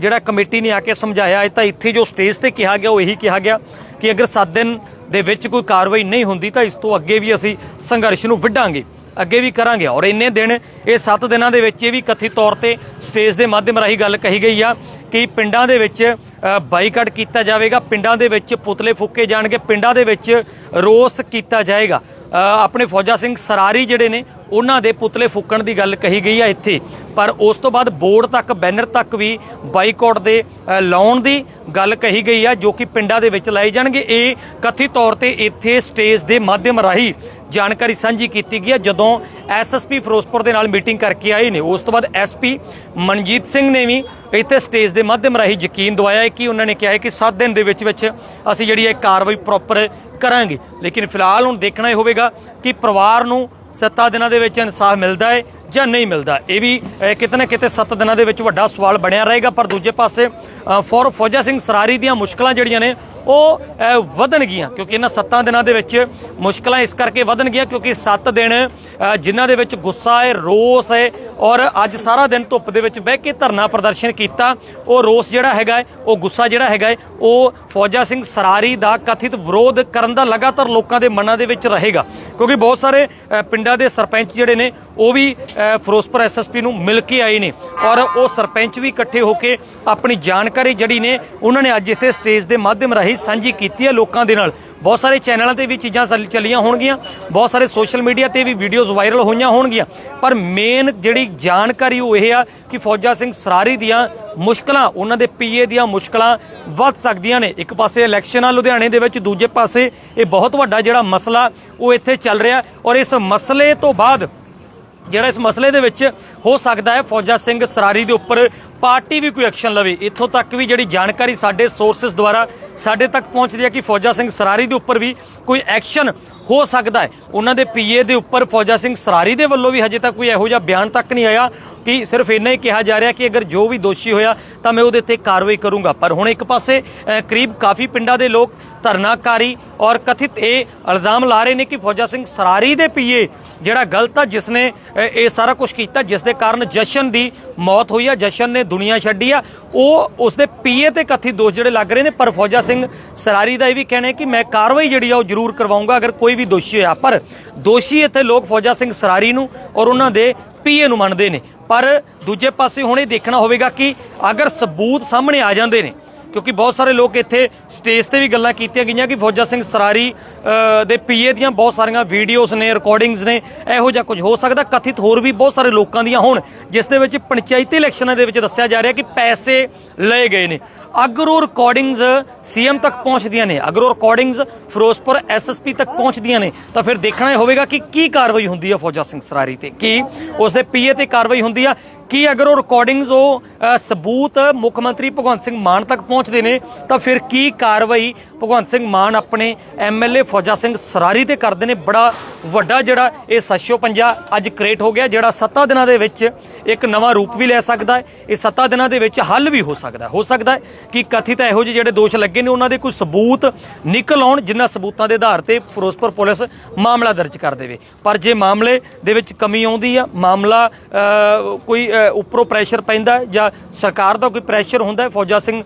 ਜਿਹੜਾ ਕਮੇਟੀ ਨੇ ਆ ਕੇ ਸਮਝਾਇਆ, ਇਹ ਤਾਂ ਇੱਥੇ ਜੋ ਸਟੇਜ ਤੇ ਕਿਹਾ ਗਿਆ, ਉਹ ਇਹੀ ਕਿਹਾ ਗਿਆ ਕਿ ਅਗਰ 7 ਦਿਨ ਦੇ ਵਿੱਚ ਕੋਈ ਕਾਰਵਾਈ ਨਹੀਂ ਹੁੰਦੀ, ਤਾਂ ਇਸ ਤੋਂ ਅੱਗੇ ਵੀ ਅਸੀਂ ਸੰਘਰਸ਼ ਨੂੰ ਵਿੱਢਾਂਗੇ, ਅੱਗੇ ਵੀ ਕਰਾਂਗੇ। ਔਰ ਇੰਨੇ ਦਿਨ, ਇਹ 7 ਦਿਨਾਂ ਦੇ ਵਿੱਚ ਇਹ ਵੀ ਕਥਿਤ ਤੌਰ ਤੇ ਸਟੇਜ ਦੇ ਮਾਧਿਅਮ ਰਾਹੀਂ ਗੱਲ ਕਹੀ ਗਈ ਆ ਕਿ ਪਿੰਡਾਂ ਦੇ ਵਿੱਚ ਬਾਈਕਾਟ ਕੀਤਾ ਜਾਵੇਗਾ, ਪਿੰਡਾਂ ਦੇ ਵਿੱਚ ਪੁਤਲੇ ਫੂਕੇ ਜਾਣਗੇ, ਪਿੰਡਾਂ ਦੇ ਵਿੱਚ ਰੋਸ ਕੀਤਾ ਜਾਏਗਾ। ਆਪਣੇ ਫੌਜਾ ਸਿੰਘ ਸਰਾਰੀ ਜਿਹੜੇ ਨੇ, ਉਹਨਾਂ ਦੇ ਪੁਤਲੇ ਫੂਕਣ ਦੀ ਗੱਲ ਕਹੀ ਗਈ ਆ ਇੱਥੇ। ਪਰ ਉਸ ਤੋਂ ਬਾਅਦ ਬੋਰਡ ਤੱਕ, ਬੈਨਰ ਤੱਕ ਵੀ ਬਾਈਕਾਟ ਦੇ ਲਾਉਣ ਦੀ ਗੱਲ ਕਹੀ ਗਈ ਆ, ਜੋ ਕਿ ਪਿੰਡਾਂ ਦੇ ਵਿੱਚ ਲਾਏ ਜਾਣਗੇ। ਇਹ ਕਥਿਤ ਤੌਰ ਤੇ ਇੱਥੇ ਸਟੇਜ ਦੇ ਮਾਧਿਅਮ ਰਾਹੀਂ ਜਾਣਕਾਰੀ ਸਾਂਝੀ ਕੀਤੀ ਗਈ ਹੈ। ਜਦੋਂ ਐਸਐਸਪੀ ਫਿਰੋਜ਼ਪੁਰ ਦੇ ਨਾਲ ਮੀਟਿੰਗ ਕਰਕੇ ਆਏ ਨੇ, ਉਸ ਤੋਂ ਬਾਅਦ ਐਸਪੀ ਮਨਜੀਤ ਸਿੰਘ ਨੇ ਵੀ ਇੱਥੇ ਸਟੇਜ ਦੇ ਮਾਧਿਅਮ ਰਾਹੀਂ ਯਕੀਨ ਦਵਾਇਆ ਹੈ ਕਿ ਉਹਨਾਂ ਨੇ ਕਿਹਾ ਹੈ ਕਿ 7 ਦਿਨ ਦੇ ਵਿੱਚ ਵਿੱਚ ਅਸੀਂ ਜਿਹੜੀ ਇਹ ਕਾਰਵਾਈ ਪ੍ਰੋਪਰ ਕਰਾਂਗੇ। ਲੇਕਿਨ ਫਿਲਹਾਲ ਹੁਣ ਦੇਖਣਾ ਇਹ ਹੋਵੇਗਾ ਕਿ ਪਰਿਵਾਰ ਨੂੰ 7 ਦਿਨਾਂ ਦੇ ਵਿੱਚ ਇਨਸਾਫ ਮਿਲਦਾ ਹੈ। ਜਾਂ ਨਹੀਂ ਮਿਲਦਾ। ਇਹ ਵੀ ਕਿਤੇ ਨਾ ਕਿਤੇ 7 ਦਿਨਾਂ ਦੇ ਵਿੱਚ ਵੱਡਾ ਸਵਾਲ ਬਣਿਆ ਰਹੇਗਾ ਪਰ ਦੂਜੇ ਪਾਸੇ ਫੌਰ ਫੌਜਾ ਸਿੰਘ ਸਰਾਰੀ ਦੀਆਂ ਮੁਸ਼ਕਲਾਂ ਜਿਹੜੀਆਂ ਨੇ ਉਹ ਵਧਣਗੀਆਂ ਕਿਉਂਕਿ ਇਹਨਾਂ 7 ਦਿਨਾਂ ਦੇ ਵਿੱਚ ਮੁਸ਼ਕਲਾਂ ਇਸ ਕਰਕੇ ਵਧਣਗੀਆਂ ਕਿਉਂਕਿ 7 ਦਿਨ ਜਿਨ੍ਹਾਂ ਦੇ ਵਿੱਚ ਗੁੱਸਾ ਹੈ ਰੋਸ ਹੈ ਔਰ ਅੱਜ ਸਾਰਾ ਦਿਨ ਧੁੱਪ ਦੇ ਵਿੱਚ ਬਹਿ ਕੇ ਧਰਨਾ ਪ੍ਰਦਰਸ਼ਨ ਕੀਤਾ ਉਹ ਰੋਸ ਜਿਹੜਾ ਹੈਗਾ ਹੈ, ਉਹ ਗੁੱਸਾ ਜਿਹੜਾ ਹੈਗਾ ਹੈ, ਉਹ ਫੌਜਾ ਸਿੰਘ ਸਰਾਰੀ ਦਾ ਕਥਿਤ ਵਿਰੋਧ ਕਰਨ ਦਾ ਲਗਾਤਾਰ ਲੋਕਾਂ ਦੇ ਮਨਾਂ ਦੇ ਵਿੱਚ ਰਹੇਗਾ। ਕਿਉਂਕਿ ਬਹੁਤ ਸਾਰੇ ਪਿੰਡਾਂ ਦੇ ਸਰਪੰਚ ਜਿਹੜੇ ਨੇ ਉਹ ਵੀ ਫਿਰੋਜ਼ਪੁਰ ਐਸਐਸਪੀ ਨੂੰ ਮਿਲ ਕੇ ਆਏ ਨੇ ਔਰ ਉਹ ਸਰਪੰਚ ਵੀ ਇਕੱਠੇ ਹੋ ਕੇ ਆਪਣੀ ਜਾਣਕਾਰੀ ਜਿਹੜੀ ਨੇ ਉਹਨਾਂ ਨੇ ਅੱਜ ਇੱਥੇ ਸਟੇਜ ਦੇ ਮਾਧਿਅਮ ਰਾਹੀਂ ਸਾਂਝੀ ਕੀਤੀ ਹੈ ਲੋਕਾਂ ਦੇ ਨਾਲ। ਬਹੁਤ ਸਾਰੇ ਚੈਨਲਾਂ ਤੇ ਵੀ ਚੀਜ਼ਾਂ ਚੱਲ- ਚੱਲੀਆਂ ਹੋਣਗੀਆਂ। ਬਹੁਤ ਸਾਰੇ ਸੋਸ਼ਲ ਮੀਡੀਆ ਤੇ ਵੀ ਵੀਡੀਓਜ਼ ਵਾਇਰਲ ਹੋਈਆਂ ਹੋਣਗੀਆਂ। ਪਰ ਮੇਨ ਜਿਹੜੀ ਜਾਣਕਾਰੀ ਉਹ ਇਹ ਆ ਕਿ ਫੌਜਾ ਸਿੰਘ ਸਰਾਰੀ ਦੀਆਂ ਮੁਸ਼ਕਲਾਂ, ਉਹਨਾਂ ਦੇ ਪੀਏ ਦੀਆਂ ਮੁਸ਼ਕਲਾਂ ਵੱਧ ਸਕਦੀਆਂ ਨੇ। ਇੱਕ ਪਾਸੇ ਇਲੈਕਸ਼ਨ ਆ ਲੁਧਿਆਣੇ ਦੇ ਵਿੱਚ, ਦੂਜੇ ਪਾਸੇ ਇਹ ਬਹੁਤ ਵੱਡਾ ਜਿਹੜਾ ਮਸਲਾ ਉਹ ਇੱਥੇ ਚੱਲ ਰਿਹਾ ਔਰ ਇਸ ਮਸਲੇ ਤੋਂ ਬਾਅਦ ਜਿਹੜਾ ਇਸ ਮਸਲੇ ਦੇ ਵਿੱਚ ਹੋ ਸਕਦਾ ਹੈ, ਫੌਜਾ ਸਿੰਘ ਸਰਾਰੀ ਦੇ ਉੱਪਰ ਪਾਰਟੀ ਵੀ ਕੋਈ ਐਕਸ਼ਨ ਲਵੇ। ਇੱਥੋਂ ਤੱਕ ਵੀ ਜਿਹੜੀ ਜਾਣਕਾਰੀ ਸਾਡੇ ਸੋਰਸਸ ਦੁਆਰਾ ਸਾਡੇ ਤੱਕ ਪਹੁੰਚਦੀ ਹੈ ਕਿ ਫੌਜਾ ਸਿੰਘ ਸਰਾਰੀ ਦੇ ਉੱਪਰ ਵੀ ਕੋਈ ਐਕਸ਼ਨ ਹੋ ਸਕਦਾ ਹੈ। ਉਹਨਾਂ ਦੇ ਪੀਏ ਦੇ ਉੱਪਰ ਫੌਜਾ ਸਿੰਘ ਸਰਾਰੀ ਦੇ ਵੱਲੋਂ ਵੀ ਹਜੇ ਤੱਕ ਕੋਈ ਇਹੋ ਜਿਹਾ ਬਿਆਨ ਤੱਕ ਨਹੀਂ ਆਇਆ ਕਿ ਸਿਰਫ ਇੰਨਾ ਹੀ ਕਿਹਾ ਜਾ ਰਿਹਾ ਕਿ ਅਗਰ ਜੋ ਵੀ ਦੋਸ਼ੀ ਹੋਇਆ ਤਾਂ ਮੈਂ ਉਹਦੇ ਤੇ ਕਾਰਵਾਈ ਕਰੂੰਗਾ। ਪਰ ਹੁਣ ਇੱਕ ਪਾਸੇ ਕਰੀਬ ਕਾਫੀ ਪਿੰਡਾਂ ਦੇ ਲੋਕ ਧਰਨਾਕਾਰੀ ਔਰ ਕਥਿਤ ਇਹ ਇਲਜ਼ਾਮ ਲਾ ਰਹੇ ਨੇ ਕਿ ਫੌਜਾ ਸਿੰਘ ਸਰਾਰੀ ਦੇ ਪੀਏ ਜਿਹੜਾ ਗਲਤ ਆ ਜਿਸ ਨੇ ਇਹ ਸਾਰਾ ਕੁਝ ਕੀਤਾ ਜਿਸ ਦੇ ਕਾਰਨ ਜਸ਼ਨ ਦੀ ਮੌਤ ਹੋਈ ਆ, ਜਸ਼ਨ ਨੇ ਦੁਨੀਆ ਛੱਡੀ ਆ। ਉਹ ਉਸ ਦੇ ਪੀਏ ਤੇ ਕਥਿਤ ਦੋਸ਼ ਜਿਹੜੇ ਲੱਗ ਰਹੇ ਨੇ, ਪਰ ਫੌਜਾ ਸਿੰਘ ਸਰਾਰੀ ਦਾ ਇਹ ਵੀ ਕਹਿਣਾ ਕਿ ਮੈਂ ਕਾਰਵਾਈ ਜਿਹੜੀ ਆ, ਉਹ ਜ਼ਰੂਰ ਕਰਵਾਉਂਗਾ, ਅਗਰ ਕੋਈ ਵੀ ਦੋਸ਼ੀ ਹੋਇਆ। ਪਰ ਦੋਸ਼ੀ ਇੱਥੇ ਲੋਕ ਫੌਜਾ ਸਿੰਘ ਸਰਾਰੀ ਨੂੰ ਔਰ ਉਹਨਾਂ ਦੇ ਪੀਏ ਨੂੰ ਮੰਨਦੇ ਨੇ। ਪਰ ਦੂਜੇ ਪਾਸੇ ਹੁਣ ਇਹ ਦੇਖਣਾ ਹੋਵੇਗਾ ਕਿ ਅਗਰ ਸਬੂਤ ਸਾਹਮਣੇ ਆ ਜਾਂਦੇ ਨੇ, ਕਿਉਂਕਿ ਬਹੁਤ ਸਾਰੇ ਲੋਕ ਇੱਥੇ ਸਟੇਜ ਤੇ ਵੀ ਗੱਲਾਂ ਕੀਤੀਆਂ ਗਈਆਂ ਕਿ ਫੌਜਾ ਸਿੰਘ ਸਰਾਰੀ ਦੇ ਪੀਏ ਦੀਆਂ ਬਹੁਤ ਸਾਰੀਆਂ ਵੀਡੀਓਜ਼ ਨੇ ਰਿਕਾਰਡਿੰਗਸ ਨੇ, ਇਹੋ ਜਿਹਾ ਕੁਝ ਹੋ ਸਕਦਾ, ਕਥਿਤ ਹੋਰ ਵੀ ਬਹੁਤ ਸਾਰੇ ਲੋਕਾਂ ਦੀਆਂ ਹੋਣ, ਜਿਸ ਦੇ ਵਿੱਚ ਪੰਚਾਇਤੀ ਇਲੈਕਸ਼ਨਾਂ ਦੇ ਵਿੱਚ ਦੱਸਿਆ ਜਾ ਰਿਹਾ ਕਿ ਪੈਸੇ ਲਏ ਗਏ ਨੇ। ਅਗਰ ਉਹ ਰਿਕਾਰਡਿੰਗਸ ਸੀਐਮ ਤੱਕ ਪਹੁੰਚਦੀਆਂ ਨੇ, ਅਗਰ ਉਹ ਰਿਕਾਰਡਿੰਗਸ ਫਿਰੋਜ਼ਪੁਰ ਐਸਐਸਪੀ ਤੱਕ ਪਹੁੰਚਦੀਆਂ ਨੇ, ਤਾਂ ਫਿਰ ਦੇਖਣਾ ਹੋਵੇਗਾ ਕਿ ਕੀ ਕਾਰਵਾਈ ਹੁੰਦੀ ਹੈ ਫੌਜਾ ਸਿੰਘ ਸਰਾਰੀ ਤੇ। ਕੀ ਉਸ ਦੇ ਪੀਏ ਤੇ ਕਾਰਵਾਈ ਹੁੰਦੀ ਆ? ਕੀ ਅਗਰ ਉਹ ਰਿਕਾਰਡਿੰਗਸ ਉਹ ਸਬੂਤ ਮੁੱਖ ਮੰਤਰੀ ਭਗਵੰਤ ਸਿੰਘ ਮਾਨ ਤੱਕ ਪਹੁੰਚਦੇ ਨੇ, ਤਾਂ ਫਿਰ ਕੀ ਕਾਰਵਾਈ ਭਗਵੰਤ ਸਿੰਘ ਮਾਨ ਆਪਣੇ ਐਮਐਲਏ ਫੌਜਾ ਸਿੰਘ ਸਰਾਰੀ ਤੇ ਕਰਦੇ ਨੇ ਬੜਾ ਵੱਡਾ ਜਿਹੜਾ ਇਹ ਸੱਚੋ ਪੰਜਾ ਅੱਜ ਕ੍ਰੀਏਟ ਹੋ ਗਿਆ, ਜਿਹੜਾ 7 ਦਿਨਾਂ ਦੇ ਵਿੱਚ ਇੱਕ ਨਵਾਂ ਰੂਪ ਵੀ ਲੈ ਸਕਦਾ ਹੈ। ਇਹ 7 ਦਿਨਾਂ ਦੇ ਵਿੱਚ ਹੱਲ ਵੀ ਹੋ ਸਕਦਾ ਹੋ। ਸਕਦਾ ਹੈ ਕਿ ਕਥਿਤ ਇਹੋ ਜਿਹੇ ਜਿਹੜੇ ਦੋਸ਼ ਲੱਗੇ ਨੇ, ਉਹਨਾਂ ਦੇ ਕੋਈ ਸਬੂਤ ਨਿਕਲ ਆਉਣ, ਜਿਨ੍ਹਾਂ ਸਬੂਤਾਂ ਦੇ ਆਧਾਰ ਤੇ ਫਿਰੋਜ਼ਪੁਰ ਪੁਲਿਸ ਮਾਮਲਾ ਦਰਜ ਕਰ ਦੇਵੇ। ਪਰ ਜੇ ਮਾਮਲੇ ਦੇ ਵਿੱਚ ਕਮੀ ਆਉਂਦੀ ਆ, ਮਾਮਲਾ ਕੋਈ ਉੱਪਰੋਂ ਪ੍ਰੈਸ਼ਰ ਪੈਂਦਾ ਜਾਂ ਸਰਕਾਰ ਦਾ ਕੋਈ ਪ੍ਰੈਸ਼ਰ ਹੁੰਦਾ ਫੌਜਾ ਸਿੰਘ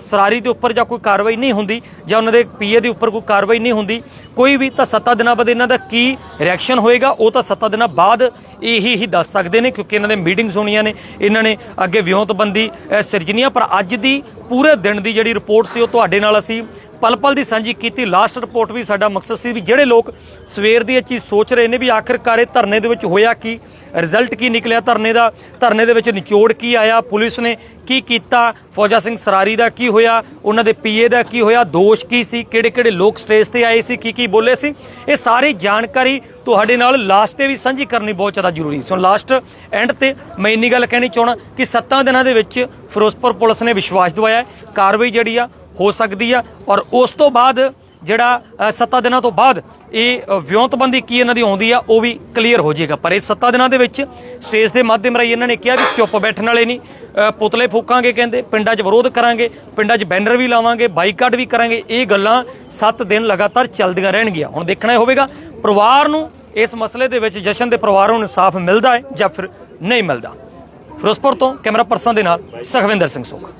ਸਰਾਰੀ ਦੇ ਉੱਪਰ ਜਾਂ ਕੋਈ ਕਾਰਵਾਈ ਨਹੀਂ ਹੁੰਦੀ ਜਾਂ ਉਹਨਾਂ ਦੇ ਪੀਏ ਦੇ ਉੱਪਰ ਕੋਈ ਕਾਰਵਾਈ ਨਹੀਂ ਹੁੰਦੀ, ਕੋਈ ਵੀ ਤਾਂ 7 ਦਿਨਾਂ ਬਾਅਦ ਇਹਨਾਂ ਦਾ ਕੀ ਰਿਐਕਸ਼ਨ ਹੋਏਗਾ, ਉਹ ਤਾਂ 7 ਦਿਨਾਂ ਬਾਅਦ ਇਹੀ ਹੀ ਦੱਸ ਸਕਦੇ ਨੇ, ਕਿਉਂਕਿ ਇਹਨਾਂ ਦੇ ਮੀਟਿੰਗਸ ਹੋਣੀਆਂ ਨੇ ਇਹਨਾਂ ਨੇ ਅੱਗੇ ਵਿਉਂਤਬੰਦੀ ਅ, ਸਿਰਜਣੀ ਆ ਪਰ ਅੱਜ ਦੀ ਪੂਰੇ ਦਿਨ ਦੀ ਜਿਹੜੀ ਰਿਪੋਰਟ ਸੀ ਉਹ ਤੁਹਾਡੇ ਨਾਲ ਅਸੀਂ ਪਲ ਪਲ ਦੀ ਸਾਂਝੀ ਕੀਤੀ। ਲਾਸਟ ਰਿਪੋਰਟ ਵੀ ਸਾਡਾ ਮਕਸਦ ਸੀ ਵੀ ਜਿਹੜੇ ਲੋਕ ਸਵੇਰ ਦੀ ਇਹ ਚੀਜ਼ ਸੋਚ ਰਹੇ ਨੇ ਵੀ ਆਖਿਰਕਾਰ ਇਹ ਧਰਨੇ ਦੇ ਵਿੱਚ ਹੋਇਆ ਕੀ ਰਿਜ਼ਲਟ ਕੀ ਨਿਕਲਿਆ ਧਰਨੇ ਦਾ, ਧਰਨੇ ਦੇ ਵਿੱਚ ਨਿਚੋੜ ਕੀ ਆਇਆ, ਪੁਲਿਸ ਨੇ ਕੀ ਕੀਤਾ, ਫੌਜਾ ਸਿੰਘ ਸਰਾਰੀ ਦਾ ਕੀ ਹੋਇਆ, ਉਹਨਾਂ ਦੇ ਪੀਏ ਦਾ ਕੀ ਹੋਇਆ, ਦੋਸ਼ ਕੀ ਸੀ ਕਿਹੜੇ ਕਿਹੜੇ ਲੋਕ ਸਟੇਜ ਤੇ ਆਏ ਸੀ ਕੀ ਕੀ ਬੋਲੇ ਸੀ, ਇਹ ਸਾਰੀ ਜਾਣਕਾਰੀ ਤੁਹਾਡੇ ਨਾਲ ਲਾਸਟ ਤੇ ਵੀ ਸਾਂਝੀ ਕਰਨੀ ਬਹੁਤ ਜ਼ਿਆਦਾ ਜ਼ਰੂਰੀ ਸੀ। ਲਾਸਟ ਐਂਡ ਤੇ ਮੈਂ ਇੰਨੀ ਗੱਲ ਕਹਿਣੀ ਚਾਹਣਾ ਕਿ 7 ਦਿਨਾਂ ਦੇ ਵਿੱਚ ਫਿਰੋਜ਼ਪੁਰ ਪੁਲਿਸ ਨੇ ਵਿਸ਼ਵਾਸ ਦਿਵਾਇਆ, ਕਾਰਵਾਈ ਜਿਹੜੀ ਆ ਹੋ ਸਕਦੀ ਆ। ਔਰ ਉਸ ਤੋਂ ਬਾਅਦ ਜਿਹੜਾ ਅ, ਸੱਤਾਂ ਦਿਨਾਂ ਤੋਂ ਬਾਅਦ ਇਹ ਵਿਉਂਤਬੰਦੀ ਕੀ ਇਹਨਾਂ ਦੀ ਆਉਂਦੀ ਆ ਉਹ ਵੀ ਕਲੀਅਰ ਹੋ ਜਾਏਗਾ। ਪਰ ਇਹ ਸੱਤਾਂ ਦਿਨਾਂ ਦੇ ਵਿੱਚ ਸਟੇਜ ਦੇ ਮਾਧਿਅਮ ਰਾਹੀਂ ਇਹਨਾਂ ਨੇ ਕਿਹਾ ਵੀ ਚੁੱਪ ਬੈਠਣ ਵਾਲੇ ਨਹੀਂ। ਪੁਤਲੇ ਫੂਕਾਂਗੇ ਕਹਿੰਦੇ ਪਿੰਡਾਂ 'ਚ ਵਿਰੋਧ ਕਰਾਂਗੇ ਪਿੰਡਾਂ 'ਚ ਬੈਨਰ ਵੀ ਲਾਵਾਂਗੇ ਬਾਈਕਾਟ ਵੀ ਕਰਾਂਗੇ। ਇਹ ਗੱਲਾਂ 7 ਦਿਨ ਲਗਾਤਾਰ ਚੱਲਦੀਆਂ ਰਹਿਣਗੀਆਂ। ਹੁਣ ਦੇਖਣਾ ਹੋਵੇਗਾ ਪਰਿਵਾਰ ਨੂੰ ਇਸ ਮਸਲੇ ਦੇ ਵਿੱਚ ਜਸ਼ਨ ਦੇ ਪਰਿਵਾਰ ਨੂੰ ਇਨਸਾਫ ਮਿਲਦਾ ਹੈ ਜਾਂ ਫਿਰ ਨਹੀਂ ਮਿਲਦਾ। ਫਿਰੋਜ਼ਪੁਰ ਤੋਂ ਕੈਮਰਾ ਪਰਸਨ ਦੇ ਨਾਲ ਸੁਖਵਿੰਦਰ ਸਿੰਘ ਸੋਖ।